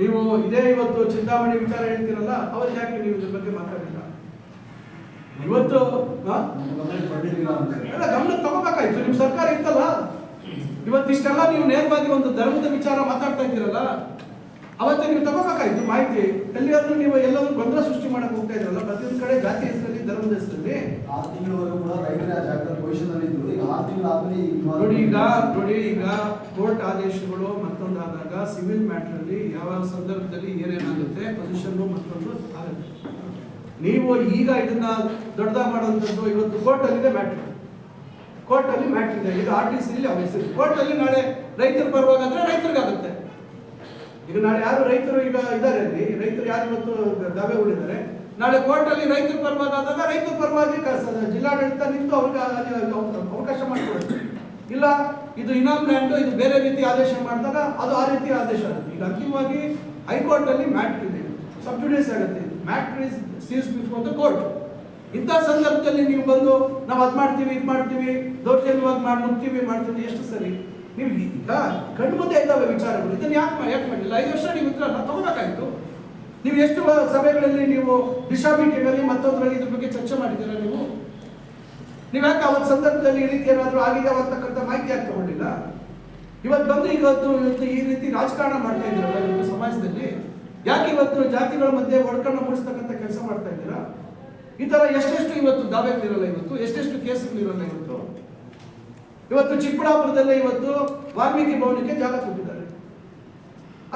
ನೀವು ಇದೇ ಇವತ್ತು ಚಿಂತಾಮಣಿ ವಿಚಾರ ಹೇಳ್ತೀರಲ್ಲ, ಅವ್ರಿಗೆ ಯಾಕೆ ನೀವು ಇದ್ರ ಬಗ್ಗೆ ಮಾತಾಡಿಲ್ಲ ಇವತ್ತು ಗಮನ ತಗೋಬೇಕಾಯ್ತು. ನಿಮ್ ಸರ್ಕಾರ ಇತ್ತಲ್ಲ? ಇವತ್ತಿಷ್ಟೆಲ್ಲ ನೀವು ನೇರವಾಗಿ ಒಂದು ಧರ್ಮದ ವಿಚಾರ ಮಾತಾಡ್ತಾ ಇದ್ದೀರಲ್ಲ ಅವತ್ತೇ ನೀವು ತಗೋಬೇಕಾಯ್ತು ಮಾಹಿತಿ. ಎಲ್ಲಿಯಾದ್ರೂ ನೀವು ಎಲ್ಲಾದ್ರೂ ಗೊಂದಲ ಸೃಷ್ಟಿ ಮಾಡಕ್ ಹೋಗ್ತಾ ಇದ್ರಲ್ಲ ಪ್ರತಿಯೊಂದು ಕಡೆ ಜಾತಿ ಹೆಸರಲ್ಲಿ ಧರ್ಮದ ಹೆಸರಲ್ಲಿ. ಆರು ತಿಂಗಳವರೆಗೂ ಕೂಡ ರೈತರ ಜಾಗದಲ್ಲಿ ಪೊಸಿಷನ್ ಅಲ್ಲಿ ಇದ್ರು. ಈಗ ಆರು ತಿಂಗಳಾದ್ಮೇಲೆ ನೋಡಿ ಈಗ ನೋಡಿ ಈಗ ಕೋರ್ಟ್ ಆದೇಶಗಳು ಮತ್ತೊಂದಾದಾಗ ಸಿವಿಲ್ ಮ್ಯಾಟರ್ ಅಲ್ಲಿ ಯಾವ ಸಂದರ್ಭದಲ್ಲಿ ಏನೇನಾಗುತ್ತೆ ಪೊಸಿಷನ್ ಮತ್ತೊಂದು ಆಗುತ್ತೆ. ನೀವು ಈಗ ಇದನ್ನ ದೊಡ್ಡದಾಗಿ ಮಾಡುವಂಥದ್ದು ಇವತ್ತು ಕೋರ್ಟ್ ಅಲ್ಲಿದೆ ಮ್ಯಾಟ್ರ್. ಕೋರ್ಟ್ ಅಲ್ಲಿ ಮ್ಯಾಟ್ರ್ ಇದೆ. ಇದು ಆರ್ ಟಿ ಸಿ ಇಲ್ಲಿ ಹೆಸರು. ಕೋರ್ಟ್ ಅಲ್ಲಿ ನಾಳೆ ರೈತರ ಬರುವಾಗಂದ್ರೆ ರೈತರಿಗಾಗುತ್ತೆ. ಈಗ ನಾಳೆ ಯಾರು ರೈತರು ಈಗ ಇದ್ದಾರೆ ಅಲ್ಲಿ? ರೈತರು ಯಾರು ಇವತ್ತು ದಾವೆ ಹೂಡಿದ್ದಾರೆ? ನಾಳೆ ಕೋರ್ಟಲ್ಲಿ ರೈತರ ಆದಾಗ ರೈತರ ಪರವಾಗಿ ಜಿಲ್ಲಾಡಳಿತ ನಿಂತು ಅವ್ರಿಗೆ ಅವಕಾಶ ಮಾಡಿಕೊಡುತ್ತೆ ಇಲ್ಲ, ಇದು ಇನಾಮ್ ಇದು ಬೇರೆ ರೀತಿ ಆದೇಶ ಮಾಡಿದಾಗ ಅದು ಆ ರೀತಿ ಆದೇಶ ಆಗುತ್ತೆ. ಈಗ ಅಂತಿಮವಾಗಿ ಹೈಕೋರ್ಟ್ ಅಲ್ಲಿ ಮ್ಯಾಟ್ರ್ ಇದೆ. ಸಬ್ಜುಡೇಸ್ ಆಗುತ್ತೆ. Matter is seize before the court ಇಂಥ ಸಂದರ್ಭದಲ್ಲಿ ನೀವು ಬಂದು, ನಾವು ಅದು ಮಾಡ್ತೀವಿ, ಇದು ಮಾಡ್ತೀವಿ, ದೌರ್ಜನ್ಯವಾಗಿ ಮಾಡಿ, ನುಗ್ತೀವಿ, ಮಾಡ್ತೀವಿ, ಎಷ್ಟು ಸರಿ? ನೀವು ಈಗ ಕಣ್ಣು ಮುಂದೆ ಇದ್ದಾವೆ ವಿಚಾರಗಳು. ಇದನ್ನು ಯಾಕೆ ಯಾಕೆ ಮಾಡಿಲ್ಲ ಐದು ವರ್ಷ ನೀವು ಇದ್ರ ತಗೋಬೇಕಾಯ್ತು. ನೀವು ಎಷ್ಟು ಸಭೆಗಳಲ್ಲಿ ನೀವು ದಿಶಾ ಮೀಟಿಂಗಲ್ಲಿ ಮತ್ತೊಂದರಲ್ಲಿ ಇದ್ರ ಬಗ್ಗೆ ಚರ್ಚೆ ಮಾಡಿದ್ದೀರಾ ನೀವು? ನೀವು ಯಾಕೆ ಅವತ್ತು ಸಂದರ್ಭದಲ್ಲಿ ಈ ರೀತಿ ಏನಾದರೂ ಆಗಿದೆ ಅಂತಕ್ಕಂಥ ಮಾಹಿತಿ ಯಾಕೆ ತಗೊಂಡಿಲ್ಲ? ಇವತ್ತು ಬಂದು ಇವತ್ತು ಇವತ್ತು ಈ ರೀತಿ ರಾಜಕಾರಣ ಮಾಡ್ತಾ ಇವತ್ತು ಸಮಾಜದಲ್ಲಿ? ಯಾಕೆ ಇವತ್ತು ಜಾತಿಗಳ ಮಧ್ಯೆ ಒಡಕನ್ನು ಮೂಡಿಸ್ತಕ್ಕಂಥ ಕೆಲಸ ಮಾಡ್ತಾ ಇದ್ದೀರಾ? ಈ ತರ ಎಷ್ಟೆಷ್ಟು ಇವತ್ತು ದಾವೆಗಳಿರಲ್ಲ ಇವತ್ತು? ಎಷ್ಟೆಷ್ಟು ಕೇಸುಗಳಿರಲ್ಲ ಇವತ್ತು? ಇವತ್ತು ಚಿಕ್ಕಬಳ್ಳಾಪುರದಲ್ಲೇ ಇವತ್ತು ವಾಲ್ಮೀಕಿ ಭವನಕ್ಕೆ ಜಾಗ ಕೊಟ್ಟಿದ್ದಾರೆ.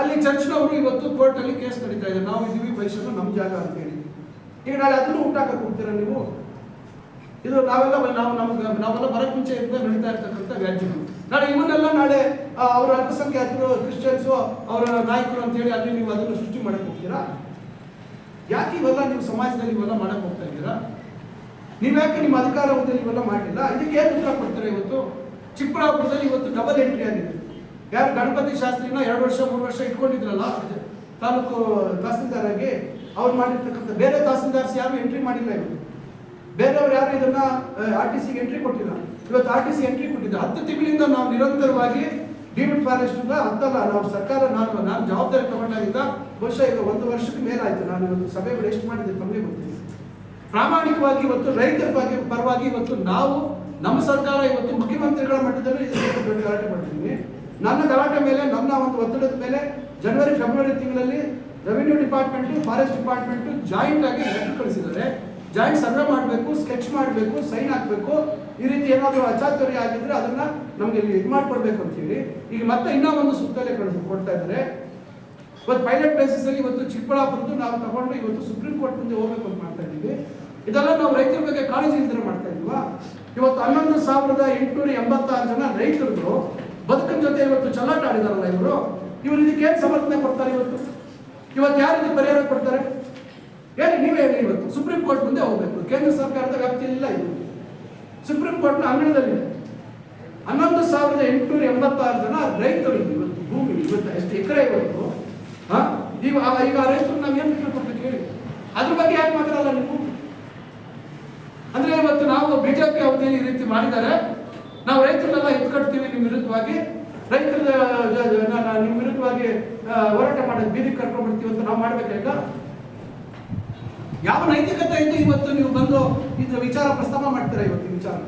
ಅಲ್ಲಿ ಚರ್ಚ್ನವರು ಇವತ್ತು ಕೋರ್ಟ್ ಅಲ್ಲಿ ಕೇಸ್ ನಡೀತಾ ಇದೆ. ನಾವು ಇದೀವಿ ಬಯಸೋದು ನಮ್ಮ ಜಾಗ ಅಂತ ಹೇಳಿ. ಈಗ ನಾಳೆ ಅದನ್ನು ಊಟಕ್ಕೆ ಹೋಗ್ತೀರಾ ನೀವು? ಇದು ನಾವೆಲ್ಲ, ನಾವು ನಮ್ಗೆ, ನಾವೆಲ್ಲ ಬರಕ್ ಮುಂಚೆ ನಡೀತಾ ಇರ್ತಕ್ಕಂಥ ವ್ಯಾಜ್ಯಗಳು ನಾಳೆ ಇವನ್ನೆಲ್ಲ ನಾಳೆ ಅವರ ಅಲ್ಪಸಂಖ್ಯಾತರು, ಕ್ರಿಶ್ಚಿಯನ್ಸು, ಅವರ ನಾಯಕರು ಅಂತ ಹೇಳಿ ಅಲ್ಲಿ ನೀವು ಅದನ್ನು ಸೃಷ್ಟಿ ಮಾಡಕ್ಕೆ ಹೋಗ್ತೀರಾ? ಯಾಕೆ ಇವೆಲ್ಲ ನೀವು ಸಮಾಜದಲ್ಲಿ ಇವೆಲ್ಲ ಮಾಡಕ್ಕೆ ಹೋಗ್ತಾ ಇದ್ದೀರಾ? ನೀವ್ಯಾಕೆ ನಿಮ್ಮ ಅಧಿಕಾರ ಅವಧಿಯಲ್ಲಿ ಇವೆಲ್ಲ ಮಾಡಿಲ್ಲ? ಇದಕ್ಕೆ ಏನು ಉತ್ತರ ಕೊಡ್ತಾರೆ ಇವತ್ತು? ಚಿಕ್ಕಬಳ್ಳಾಪುರದಲ್ಲಿ ಇವತ್ತು ಡಬಲ್ ಎಂಟ್ರಿ ಆಗಿದೆ. ಯಾರು ಗಣಪತಿ ಶಾಸ್ತ್ರಿನ ಎರಡು ವರ್ಷ, ಮೂರು ವರ್ಷ ಇಟ್ಕೊಂಡಿದ್ರಲ್ಲ, ತಾಲೂಕು ತಹಸೀಲ್ದಾರ್ ಆಗಿ ಅವ್ರು ಮಾಡಿರ್ತಕ್ಕಂಥ ಬೇರೆ ತಹಸೀಲ್ದಾರ್ಸ್ ಯಾರು ಎಂಟ್ರಿ ಮಾಡಿಲ್ಲ ಇವತ್ತು ಬೇರೆಯವ್ರು ಯಾರು ಇದನ್ನ ಆರ್ ಟಿ ಸಿಗೆ ಎಂಟ್ರಿ ಕೊಟ್ಟಿಲ್ಲ. ಇವತ್ತು ಆರ್ ಟಿ ಸಿ ಎಂಟ್ರಿ ಕೊಟ್ಟಿದ್ದೆ. ಹತ್ತು ತಿಂಗಳಿಂದ ನಾವು ನಿರಂತರವಾಗಿ ಡಿವಿಡ್ ಫಾರೆಸ್ಟ್ ಹತ್ತಲ್ಲ, ನಾವು ಸರ್ಕಾರ ನಾನು ನಾನು ಜವಾಬ್ದಾರಿ ತಗೊಂಡಾಗಿದ್ದ ಬಹುಶಃ ಈಗ ಒಂದು ವರ್ಷಕ್ಕೆ ಮೇಲಾಯಿತು. ನಾನು ಇವತ್ತು ಸಭೆಗಳು ಎಷ್ಟು ಮಾಡಿದ್ದೆ ತಮಗೆ ಗೊತ್ತಿದೆ ಪ್ರಾಮಾಣಿಕವಾಗಿ ಇವತ್ತು ರೈತರ ಬಗ್ಗೆ ಪರವಾಗಿ ಇವತ್ತು ನಾವು, ನಮ್ಮ ಸರ್ಕಾರ ಇವತ್ತು ಮುಖ್ಯಮಂತ್ರಿಗಳ ಮಟ್ಟದಲ್ಲಿ ದೊಡ್ಡ ಗಲಾಟೆ ಮಾಡಿದ್ದೀನಿ ನನ್ನ ಗಲಾಟೆ ಮೇಲೆ, ನನ್ನ ಒಂದು ಒತ್ತಡದ ಮೇಲೆ ಜನವರಿ, ಫೆಬ್ರವರಿ ತಿಂಗಳಲ್ಲಿ revenue department forest department joint ಆಗಿ ಲೆಟರ್ ಕಳಿಸಿದ್ದಾರೆ. ಜಾಯಿಂಟ್ ಸರ್ವೆ ಮಾಡಬೇಕು ಸ್ಕೆಚ್ ಮಾಡಬೇಕು ಸೈನ್ ಹಾಕಬೇಕು. ಈ ರೀತಿ ಏನಾದರೂ ಅಚಾತುರ್ಯ ಆಗಿದ್ರೆ ಅದನ್ನ ನಮ್ಗೆ ಇಲ್ಲಿ ಇದು ಮಾಡ್ಕೊಡ್ಬೇಕು ಅಂತೀವಿ ಈಗ ಮತ್ತೆ ಇನ್ನೂ ಒಂದು ಸುತ್ತಲೇ ಕಳಿಸ್ ಕೊಡ್ತಾ ಇದ್ದಾರೆ. ಇವತ್ತು ಪೈಲಟ್ ಬೇಸಿಸ್ ಅಲ್ಲಿ ಇವತ್ತು ಚಿಕ್ಕಬಳ್ಳಾಪುರದ್ದು ನಾವು ತಗೊಂಡು ಇವತ್ತು ಸುಪ್ರೀಂ ಕೋರ್ಟ್ ಮುಂದೆ ಹೋಗ್ಬೇಕು ಅಂತ ಮಾಡ್ತಾ ಇದ್ದೀವಿ. ಇದೆಲ್ಲ ನಾವು ರೈತರ ಬಗ್ಗೆ ಕಾಳಜಿ ಇಲ್ದಿರ ಮಾಡ್ತಾ ಇದೀವಾ ಇವತ್ತು ಹನ್ನೊಂದು ಸಾವಿರದ ಎಂಟುನೂರ ಎಂಬತ್ತಾರು ಜನ ರೈತರು ಬದುಕಿನ ಜೊತೆ ಇವತ್ತು ಚಲಾಟ ಆಡಿದಾರಲ್ಲ ಇವರು. ಇವರು ಇದಕ್ಕೆ ಏನು ಸಮರ್ಥನೆ ಕೊಡ್ತಾರೆ ಇವತ್ತು? ಇವತ್ತು ಯಾರು ಇದಕ್ಕೆ ಪರಿಹಾರ ಕೊಡ್ತಾರೆ? ಹೇಳಿ ನೀವೇ ಹೇಳಿ ಇವತ್ತು. ಸುಪ್ರೀಂ ಕೋರ್ಟ್ ಮುಂದೆ ಹೋಗ್ಬೇಕು. ಕೇಂದ್ರ ಸರ್ಕಾರದ ವ್ಯಾಪ್ತಿಯಲ್ಲಿ ಇಲ್ಲ ಇದು. ಸುಪ್ರೀಂ ಕೋರ್ಟ್ನ ಅಂಗಳದಲ್ಲಿ. ಹನ್ನೊಂದು ಸಾವಿರದ ಎಂಟುನೂರ ಎಂಬತ್ತಾರು ಜನ ರೈತರು ಇವತ್ತು ಭೂಮಿ, ಇವತ್ತು ಎಷ್ಟು ಎಕರೆ ಇವತ್ತು. ಹಾ? ಈಗ ಈಗ ಆ ರೈತರು ನಾವು ಏನು ಉತ್ತರ ಕೊಡ್ಬೇಕು ಹೇಳಿ ಅದ್ರ ಬಗ್ಗೆ ಯಾಕೆ ಮಾತಾಡಲ್ಲ ನೀವು? ಅಂದ್ರೆ ಇವತ್ತು ನಾವು ಬಿಜೆಪಿ ಅವಧಿಯಲ್ಲಿ ಈ ರೀತಿ ಮಾಡಿದ್ದಾರೆ. ನಾವು ರೈತರನ್ನೆಲ್ಲ ಎತ್ಕಟ್ತೀವಿ ನಿಮ್ಮ ವಿರುದ್ಧವಾಗಿ. ರೈತರ ನಿಮ್ಮ ವಿರುದ್ಧವಾಗಿ ಹೋರಾಟ ಮಾಡೋದು ಬೀದಿಗೆ ಕರ್ಕೊಂಡ್ಬಿಡ್ತೀವಿ ಅಂತ ನಾವು ಮಾಡ್ಬೇಕಾಗ ಯಾವ ನೈತಿಕತೆ ಇದ್ದು ಇವತ್ತು ನೀವು ಬಂದು ಇದು ವಿಚಾರ ಪ್ರಸ್ತಾಪ ಮಾಡ್ತೀರಾ ಇವತ್ತು ವಿಚಾರ?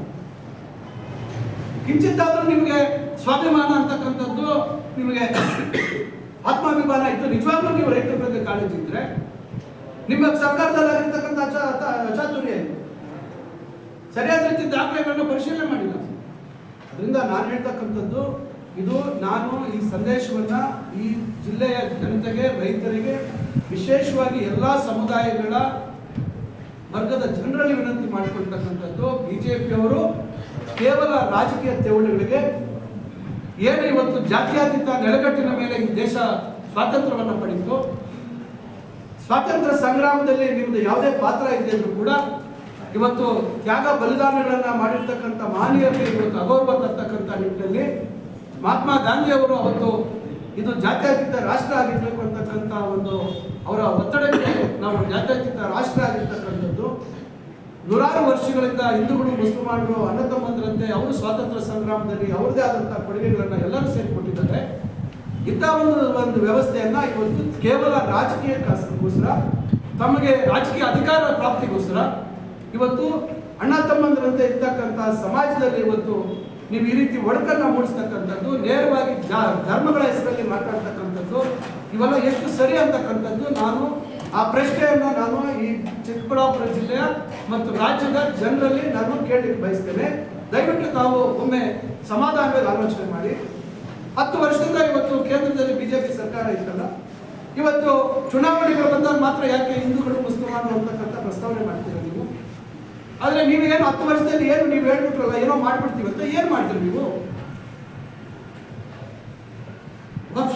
ಕಿಂಚಿತ್ತಾದ್ರೂ ನಿಮಗೆ ಸ್ವಾಭಿಮಾನ ಅಂತಕ್ಕಂಥದ್ದು ನಿಮಗೆ ಆತ್ಮಾಭಿಮಾನ ಇತ್ತು. ನಿಜವಾಗ್ಲೂ ನೀವು ರೈತರ ಬಗ್ಗೆ ಕಾಳಜಿ ಇದ್ರೆ ನಿಮ್ಮ ಸರ್ಕಾರದಲ್ಲಿ ಆಗಿರ್ತಕ್ಕಂಥ ಅಚಾತುರ್ಯ ಸರಿಯಾದ ರೀತಿ ದಾಖಲೆಗಳನ್ನು ಪರಿಶೀಲನೆ ಮಾಡಿಲ್ಲ. ಅದರಿಂದ ನಾನು ಹೇಳ್ತಕ್ಕಂಥದ್ದು ಇದು ನಾನು ಈ ಸಂದೇಶವನ್ನ ಈ ಜಿಲ್ಲೆಯ ಜನತೆಗೆ, ರೈತರಿಗೆ ವಿಶೇಷವಾಗಿ ಎಲ್ಲ ಸಮುದಾಯಗಳ ವರ್ಗದ ಜನರಲ್ಲಿ ವಿನಂತಿ ಮಾಡಿಕೊಳ್ತಕ್ಕಂಥದ್ದು ಪಿಯವರು ಕೇವಲ ರಾಜಕೀಯ ತೆವಳಿಗಳಿಗೆ ಏನು ಇವತ್ತು ಜಾತ್ಯಾತೀತ ನೆಲೆಗಟ್ಟಿನ ಮೇಲೆ ಈ ದೇಶ ಸ್ವಾತಂತ್ರ್ಯವನ್ನು ಪಡೆಯಿತು. ಸ್ವಾತಂತ್ರ್ಯ ಸಂಗ್ರಾಮದಲ್ಲಿ ನಿಮ್ದು ಯಾವುದೇ ಪಾತ್ರ ಇದೆ ಅಂದ್ರೂ ಕೂಡ ಇವತ್ತು ತ್ಯಾಗ ಬಲಿದಾನಗಳನ್ನು ಮಾಡಿರ್ತಕ್ಕಂಥ ಮಾನ್ಯತೆ ಇವತ್ತು ಅಗೌರವ ತರ್ತಕ್ಕಂಥ ನಿಟ್ಟಿನಲ್ಲಿ ಮಹಾತ್ಮ ಗಾಂಧಿಯವರು ಅವತ್ತು ಇದು ಜಾತ್ಯತೀತ ರಾಷ್ಟ್ರ ಆಗಿರ್ಬೇಕು ಅಂತಕ್ಕಂಥ ಒಂದು ಅವರ ಒತ್ತಡಕ್ಕೆ ನಾವು ಜಾತ್ಯತೀತ ರಾಷ್ಟ್ರ ಆಗಿರ್ತಕ್ಕಂಥದ್ದು. ನೂರಾರು ವರ್ಷಗಳಿಂದ ಹಿಂದೂಗಳು ಮುಸ್ಲಿಮಾನರು, ಅಣ್ಣ ತಮ್ಮಂದರಂತೆ ಅವರು ಸ್ವಾತಂತ್ರ್ಯ ಸಂಗ್ರಾಮದಲ್ಲಿ ಅವ್ರದೇ ಆದಂಥ ಕೊಡುಗೆಗಳನ್ನ ಎಲ್ಲರೂ ಸೇರಿಕೊಟ್ಟಿದ್ದಾರೆ. ಇಂಥ ಒಂದು ಒಂದು ವ್ಯವಸ್ಥೆಯನ್ನು ಇವತ್ತು ಕೇವಲ ರಾಜಕೀಯ ಕಾಸಕ್ಕೋಸ್ಕರ, ತಮಗೆ ರಾಜಕೀಯ ಅಧಿಕಾರ ಪ್ರಾಪ್ತಿಗೋಸ್ಕರ ಇವತ್ತು ಅಣ್ಣ ತಮ್ಮಂದರಂತೆ ಇರ್ತಕ್ಕಂಥ ಸಮಾಜದಲ್ಲಿ ಇವತ್ತು ನೀವು ಈ ರೀತಿ ಒಡಕನ್ನ ಮೂಡಿಸ್ತಕ್ಕಂಥದ್ದು, ನೇರವಾಗಿ ಧರ್ಮಗಳ ಹೆಸರಲ್ಲಿ ಮಾತಾಡ್ತಕ್ಕಂಥದ್ದು, ಇವೆಲ್ಲ ಎಷ್ಟು ಸರಿ ಅಂತಕ್ಕಂಥದ್ದು ನಾನು ಆ ಪ್ರಶ್ನೆಯನ್ನ ನಾನು ಈ ಚಿಕ್ಕಬಳ್ಳಾಪುರ ಜಿಲ್ಲೆಯ ಮತ್ತು ರಾಜ್ಯದ ಜನರಲ್ಲಿ ನಾನು ಕೇಳಲಿಕ್ಕೆ ಬಯಸ್ತೇನೆ. ದಯವಿಟ್ಟು ತಾವು ಒಮ್ಮೆ ಸಮಾಧಾನವಾಗಿ ಆಲೋಚನೆ ಮಾಡಿ. ಹತ್ತು ವರ್ಷದಿಂದ ಇವತ್ತು ಕೇಂದ್ರದಲ್ಲಿ ಬಿಜೆಪಿ ಸರ್ಕಾರ ಇತ್ತಲ್ಲ, ಇವತ್ತು ಚುನಾವಣೆಗಳು ಬಂದಾಗ ಮಾತ್ರ ಯಾಕೆ ಹಿಂದೂಗಳು ಮುಸ್ಲಿಮಾನು ಅಂತಕ್ಕಂಥ ಪ್ರಸ್ತಾವನೆ ಮಾಡ್ತೀರ ನೀವು ಆದ್ರೆ ನೀವೇನು ಹತ್ತು ವರ್ಷದಲ್ಲಿ ಏನು ನೀವು ಹೇಳ್ಬಿಟ್ರಲ್ಲ, ಏನೋ ಮಾಡ್ಬಿಡ್ತೀವಿ ಅಂತ ಏನು ಮಾಡ್ತೀರಿ ನೀವು?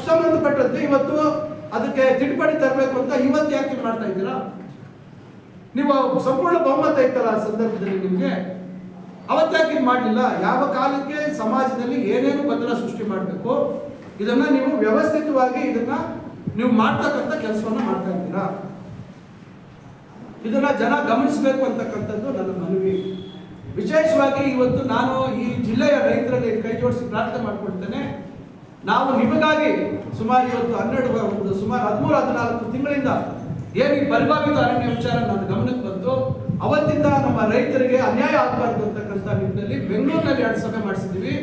ಸಂಬಂಧಪಟ್ಟದ್ದು ಇವತ್ತು ಅದಕ್ಕೆ ತಿದ್ದುಪಡಿ ತರಬೇಕು ಅಂತ ಇವತ್ತು ಯಾಕೆ ಮಾಡ್ತಾ ಇದ್ದೀರಾ? ನೀವು ಸಂಪೂರ್ಣ ಬಹುಮತ ಇತ್ತಲ್ಲ ಆ ಸಂದರ್ಭದಲ್ಲಿ ನಿಮಗೆ? ಅವತ್ತಾಗಿ ಇದು ಮಾಡಲಿಲ್ಲ? ಯಾವ ಕಾಲಕ್ಕೆ ಸಮಾಜದಲ್ಲಿ ಏನೇನು ಗೊಂದಲ ಸೃಷ್ಟಿ ಮಾಡಬೇಕು? ಇದನ್ನ ನೀವು ವ್ಯವಸ್ಥಿತವಾಗಿ ಇದನ್ನ ನೀವು ಮಾಡ್ತಕ್ಕಂಥ ಕೆಲಸವನ್ನ ಮಾಡ್ತಾ ಇದ್ದೀರಾ? ಇದನ್ನ ಜನ ಗಮನಿಸಬೇಕು ಅಂತಕ್ಕಂಥದ್ದು ನನ್ನ ಮನವಿ. ವಿಶೇಷವಾಗಿ ಇವತ್ತು ನಾನು ಈ ಜಿಲ್ಲೆಯ ರೈತರಲ್ಲಿ ಕೈ ಜೋಡಿಸಿ ಪ್ರಾರ್ಥನೆ ಮಾಡಿಕೊಡ್ತೇನೆ ನಾವು ನಿಮಗಾಗಿ ಸುಮಾರು ಇವತ್ತು ಹನ್ನೆರಡು ಒಂದು ಸುಮಾರು ಹದಿಮೂರು, ಹದಿನಾಲ್ಕು ತಿಂಗಳಿಂದ ಏನು ಈ ಪರಿಭಾವಿತ ಅರಣ್ಯ ವಿಚಾರ ನನ್ನ ಗಮನಕ್ಕೆ ಬಂತು. ಅವತ್ತಿಂದ ನಮ್ಮ ರೈತರಿಗೆ ಅನ್ಯಾಯ ಆಗಬಾರ್ದು ಅಂತಕ್ಕಂಥ ನಿಟ್ಟಿನಲ್ಲಿ ಬೆಂಗಳೂರಿನಲ್ಲಿ ಎರಡು ಸಭೆ ಮಾಡಿಸಿದ್ದೀವಿ.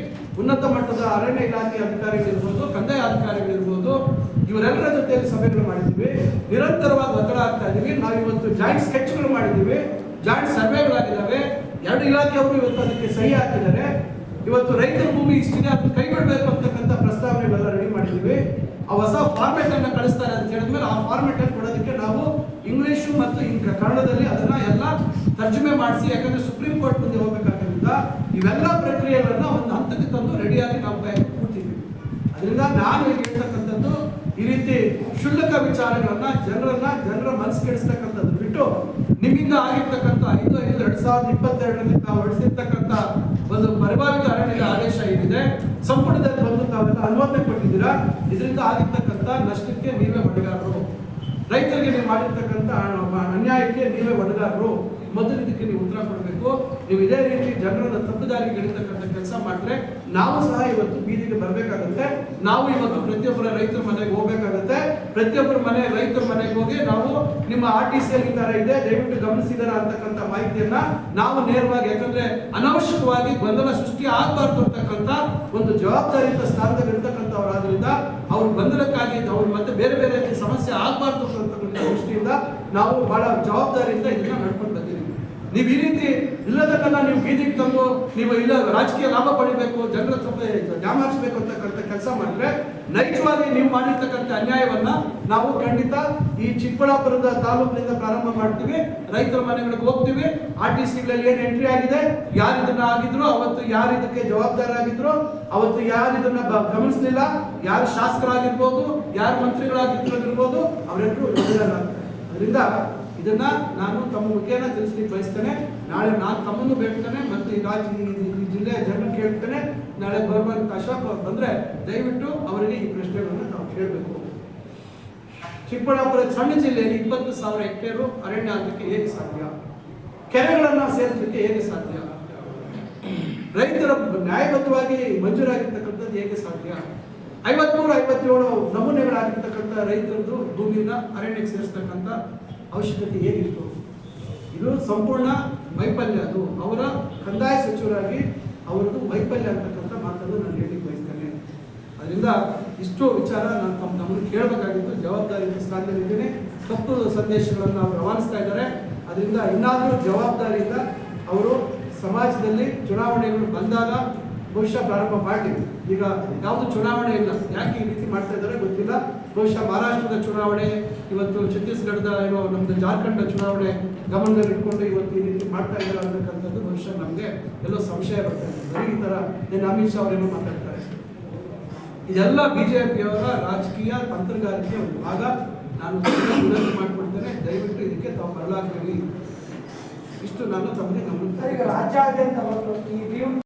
ಉನ್ನತ ಮಟ್ಟದ ಅರಣ್ಯ ಇಲಾಖೆ ಅಧಿಕಾರಿಗಳಿರ್ಬೋದು, ಕಂದಾಯ ಅಧಿಕಾರಿಗಳಿರ್ಬೋದು, ಇವರೆಲ್ಲರ ಜೊತೆಯಲ್ಲಿ ಸಭೆಗಳು ಮಾಡಿದ್ದೀವಿ. ನಿರಂತರವಾಗಿ ಒತ್ತಡ ಆಗ್ತಾ ಇದ್ದೀವಿ. ನಾವು ಇವತ್ತು ಜಾಯಿಂಟ್ ಸ್ಕೆಚ್ಗಳು ಮಾಡಿದ್ದೀವಿ. ಜಾಯಿಂಟ್ ಸರ್ವೆಗಳಾಗಿದ್ದಾವೆ. ಎರಡು ಇಲಾಖೆಯವರು ಇವತ್ತು ಅದಕ್ಕೆ ಸಹಿ ಹಾಕಿದ್ದಾರೆ. ಇವತ್ತು ರೈತರ ಭೂಮಿ ಇಷ್ಟಿದೆ ಅದನ್ನು ಕೈ ಬಿಡಬೇಕು ಅಂತಕ್ಕಂಥ ಪ್ರಸ್ತಾವನೆಗಳೆಲ್ಲ ರೆಡಿ ಮಾಡಿದ್ದೀವಿ. ಆ ಹೊಸ ಫಾರ್ಮೆಟ್ ಅನ್ನು ಕಳಿಸ್ತಾರೆ ಅಂತ ಹೇಳಿದ್ಮೇಲೆ ಆ ಫಾರ್ಮೆಟ್ ಅನ್ನು ಕೊಡೋದಕ್ಕೆ ನಾವು ಇಂಗ್ಲಿಷು ಮತ್ತು ಕನ್ನಡದಲ್ಲಿ ಅದನ್ನ ಎಲ್ಲ ತರ್ಜುಮೆ ಮಾಡಿಸಿ, ಯಾಕಂದ್ರೆ ಸುಪ್ರೀಂ ಕೋರ್ಟ್ ಮುಂದೆ ಹೋಗ್ಬೇಕಾದ್ರಿಂದ ಇವೆಲ್ಲ ಪ್ರಕ್ರಿಯೆಗಳನ್ನ ಒಂದು ಹಂತಕ್ಕೆ ತಂದು ರೆಡಿಯಾಗಿ ನಾವು ಕೂತಿದ್ವಿ ಅದರಿಂದ ನಾನು ಹೇಳ್ತಕ್ಕಂಥದ್ದು ಈ ರೀತಿ ಕ್ಷುಲ್ಲಕ ವಿಚಾರಗಳನ್ನ ಜನರನ್ನ ಜನರ ಮನಸ್ಸು ಕೆಡಿಸ್ತಕ್ಕಂಥದ್ದು ಬಿಟ್ಟು ನಿಮ್ಮಿಂದ ಆಗಿರ್ತಕ್ಕಂಥ ಐದು ಐದು ಎರಡ್ ಸಾವಿರದ ಇಪ್ಪತ್ತೆರಡರಲ್ಲಿ ತಾವು ಹೊರಡಿಸಿರ್ತಕ್ಕಂಥ ಒಂದು ಪರಿಭಾವಿತ ಅರಣ್ಯದ ಆದೇಶ ಏನಿದೆ, ಸಂಪುಟದಲ್ಲಿ ಬಂದು ತಾವೆಲ್ಲ ಅನುಮೋದನೆ ಕೊಟ್ಟಿದ್ದೀರಾ? ಇದರಿಂದ ಆಗಿರ್ತಕ್ಕಂಥ ನಷ್ಟಕ್ಕೆ ನೀವೇ ಹೊಣೆಗಾರರು. ರೈತರಿಗೆ ನೀವು ಮಾಡಿರ್ತಕ್ಕಂಥ ಅನ್ಯಾಯಕ್ಕೆ ನೀವೇ ಹೊಣೆಗಾರರು. ಮೊದಲು ಇದಕ್ಕೆ ನೀವು ಉತ್ತರ ಕೊಡಬೇಕು. ನೀವು ಇದೇ ರೀತಿ ಜನರನ್ನ ತಪ್ಪುದಾರಿಗೆ ಇಡತಕ್ಕಂಥ ಕೆಲಸ ಮಾಡಿದ್ರೆ ನಾವು ಸಹ ಇವತ್ತು ಬೀದಿಗೆ ಬರಬೇಕಾಗುತ್ತೆ. ನಾವು ಇವತ್ತು ಪ್ರತಿಯೊಬ್ಬರ ರೈತರ ಮನೆಗೆ ಹೋಗ್ಬೇಕಾಗುತ್ತೆ. ಪ್ರತಿಯೊಬ್ಬರ ಮನೆ ರೈತರ ಮನೆಗೆ ಹೋಗಿ ನಾವು ನಿಮ್ಮ ಆರ್ ಟಿ ಸಿ ಅಲ್ಲಿ ತರ ಇದೆ, ದಯವಿಟ್ಟು ಗಮನಿಸಿದಾರ ಅಂತಕ್ಕಂಥ ಮಾಹಿತಿಯನ್ನ ನಾವು ನೇರವಾಗಿ ಯಾಕಂದ್ರೆ ಅನವಶ್ಯಕವಾಗಿ ಗೊಂದಲ ಸೃಷ್ಟಿ ಆಗಬಾರ್ದು ಅಂತಕ್ಕಂಥ ಒಂದು ಜವಾಬ್ದಾರಿಯುತ ಸ್ಥಾನದಲ್ಲಿ ಇರ್ತಕ್ಕಂಥವರಾದ್ರಿಂದ ಅವ್ರ ಗೊಂದಲಕ್ಕಾಗಿ ಅವ್ರ ಮತ್ತೆ ಬೇರೆ ಬೇರೆ ಸಮಸ್ಯೆ ಆಗಬಾರ್ದು ಅಂತಕ್ಕಂಥ ದೃಷ್ಟಿಯಿಂದ ನಾವು ಬಹಳ ಜವಾಬ್ದಾರಿಯಿಂದ ಇದನ್ನ ನಡ್ಕೊಂಡು ನೀವು ಈ ರೀತಿ ಇಲ್ಲದನ್ನೆಲ್ಲ ನೀವು ಬೀದಿಗೆ ತಂದು ನೀವು ಇಲ್ಲ ರಾಜಕೀಯ ಲಾಭ ಪಡಿಬೇಕು, ಜನರ ಜಾಮಾರಿಸಬೇಕು ಅಂತಕ್ಕಂಥ ಕೆಲಸ ಮಾಡಿದ್ರೆ ನೈಜವಾಗಿ ನೀವು ಮಾಡಿರ್ತಕ್ಕಂಥ ಅನ್ಯಾಯವನ್ನ ನಾವು ಖಂಡಿತ ಈ ಚಿಕ್ಕಬಳ್ಳಾಪುರದ ತಾಲೂಕಿನಿಂದ ಪ್ರಾರಂಭ ಮಾಡ್ತೀವಿ. ರೈತರ ಮನೆಗಳಿಗೆ ಹೋಗ್ತೀವಿ. ಆರ್ ಟಿ ಸಿಗಳಲ್ಲಿ ಏನು ಎಂಟ್ರಿ ಆಗಿದೆ, ಯಾರು ಇದನ್ನ ಆಗಿದ್ರು, ಅವತ್ತು ಯಾರು ಇದಕ್ಕೆ ಜವಾಬ್ದಾರರಾಗಿದ್ರು ಅವತ್ತು ಯಾರು ಇದನ್ನ ಗಮನಿಸಲಿಲ್ಲ ಗಮನಿಸ್ಲಿಲ್ಲ, ಯಾರು ಶಾಸಕರಾಗಿರ್ಬೋದು, ಯಾರು ಮಂತ್ರಿಗಳಾಗಿರ್ಬೋದು, ಅವರೆಲ್ಲರೂ ಅದರಿಂದ ಇದನ್ನ ನಾನು ತಮ್ಮ ಮುಖೇನ ತಿಳಿಸ್ಲಿಕ್ಕೆ ಬಯಸ್ತೇನೆ. ನಾಳೆ ನಾನು ತಮ್ಮನ್ನು ಬೇಡ್ತೇನೆ ಮತ್ತು ಈ ರಾಜ್ಯ, ಈ- ಜಿಲ್ಲೆಯ ಕೇಳ್ತೇನೆ. ನಾಳೆ ಗೌರ್ಮೆಂಟ್ ಅಶೋಕ್ ಬಂದ್ರೆ ದಯವಿಟ್ಟು ಅವರಿಗೆ ಈ ಪ್ರಶ್ನೆಗಳನ್ನು ನಾವು ಕೇಳಬೇಕು. ಚಿಕ್ಕಬಳ್ಳಾಪುರ ಸಣ್ಣ ಜಿಲ್ಲೆಯಲ್ಲಿ ಇಪ್ಪತ್ತು ಸಾವಿರ ಹೆಕ್ಟೇರು ಅರಣ್ಯ ಆಗಲಿಕ್ಕೆ ಹೇಗೆ ಸಾಧ್ಯ? ಕೆರೆಗಳನ್ನು ಸೇರಿಸಲಿಕ್ಕೆ ಹೇಗೆ ಸಾಧ್ಯ? ರೈತರ ನ್ಯಾಯಬದ್ಧವಾಗಿ ಮಂಜೂರಾಗಿರ್ತಕ್ಕಂಥದ್ದು ಹೇಗೆ ಸಾಧ್ಯ? ಐವತ್ಮೂರು, ಐವತ್ತೇಳು ನಮೂನೆಗಳಾಗಿರ್ತಕ್ಕಂಥ ರೈತರದ್ದು ಭೂಮಿನ ಅರಣ್ಯಕ್ಕೆ ಸೇರಿಸ್ತಕ್ಕಂಥ ಅವಶ್ಯಕತೆ ಏನಿತ್ತು? ಇದು ಸಂಪೂರ್ಣ ವೈಫಲ್ಯ. ಅದು ಅವರ ಕಂದಾಯ ಸಚಿವರಾಗಿ ಅವರದ್ದು ವೈಫಲ್ಯ ಅಂತಕ್ಕಂಥ ಮಾತನ್ನು ನಾನು ಹೇಳಲಿಕ್ಕೆ ಬಯಸ್ತೇನೆ. ಅದರಿಂದ ಇಷ್ಟು ವಿಚಾರ ನಾನು ತಮ್ಮ ನಮ್ಮನ್ನು ಕೇಳಬೇಕಾಗಿತ್ತು. ಜವಾಬ್ದಾರಿ ಸ್ಥಾನದಲ್ಲಿದ್ದೇನೆ ತಪ್ಪು ಸಂದೇಶಗಳನ್ನು ಅವರು ರವಾನಿಸ್ತಾ ಇದ್ದಾರೆ. ಅದರಿಂದ ಇನ್ನಾದರೂ ಜವಾಬ್ದಾರಿಯಿಂದ ಅವರು ಸಮಾಜದಲ್ಲಿ ಚುನಾವಣೆಗಳು ಬಂದಾಗ ಬಹುಶಃ ಪ್ರಾರಂಭ ಮಾಡಲಿ ಈಗ ಯಾವುದು ಚುನಾವಣೆ ಇಲ್ಲ. ಯಾಕೆ ಈ ರೀತಿ ಮಾಡ್ತಾ ಇದ್ದಾರೆ ಗೊತ್ತಿಲ್ಲ. ಬಹುಶಃ ಮಹಾರಾಷ್ಟ್ರದ ಚುನಾವಣೆ, ಇವತ್ತು ಛತ್ತೀಸ್ಗಢದ ಇರೋ ನಮ್ಮದು ಜಾರ್ಖಂಡ್ ಚುನಾವಣೆ ಗಮನದಲ್ಲಿಟ್ಕೊಂಡು ಇವತ್ತು ಈ ರೀತಿ ಮಾಡ್ತಾ ಇದ್ದಾರೆ ಅನ್ನತಕ್ಕಂಥದ್ದು ಬಹುಶಃ ನಮಗೆ ಎಲ್ಲೋ ಸಂಶಯ ಬರ್ತಾ ಇದೆ. ಈ ಥರ ಏನು ಅಮಿತ್ ಶಾ ಅವರೇನೋ ಮಾತಾಡ್ತಾರೆ. ಇದೆಲ್ಲ ಬಿ ಜೆ ಪಿಯವರ ರಾಜಕೀಯ ತಂತ್ರಗಾರಿಕೆ ಒಂದು ಭಾಗ. ನಾನು ಮಾಡ್ಕೊಡ್ತೇನೆ ವಿನಂತಿ ಮಾಡ್ಕೊಳ್ತೇನೆ ದಯವಿಟ್ಟು ಇದಕ್ಕೆ ತಾವು ಬರಲಾಗ್ತೀವಿ ಇಷ್ಟು ನಾನು ತಮಗೆ ಗಮನ ರಾಜ್ಯಾದ್ಯಂತ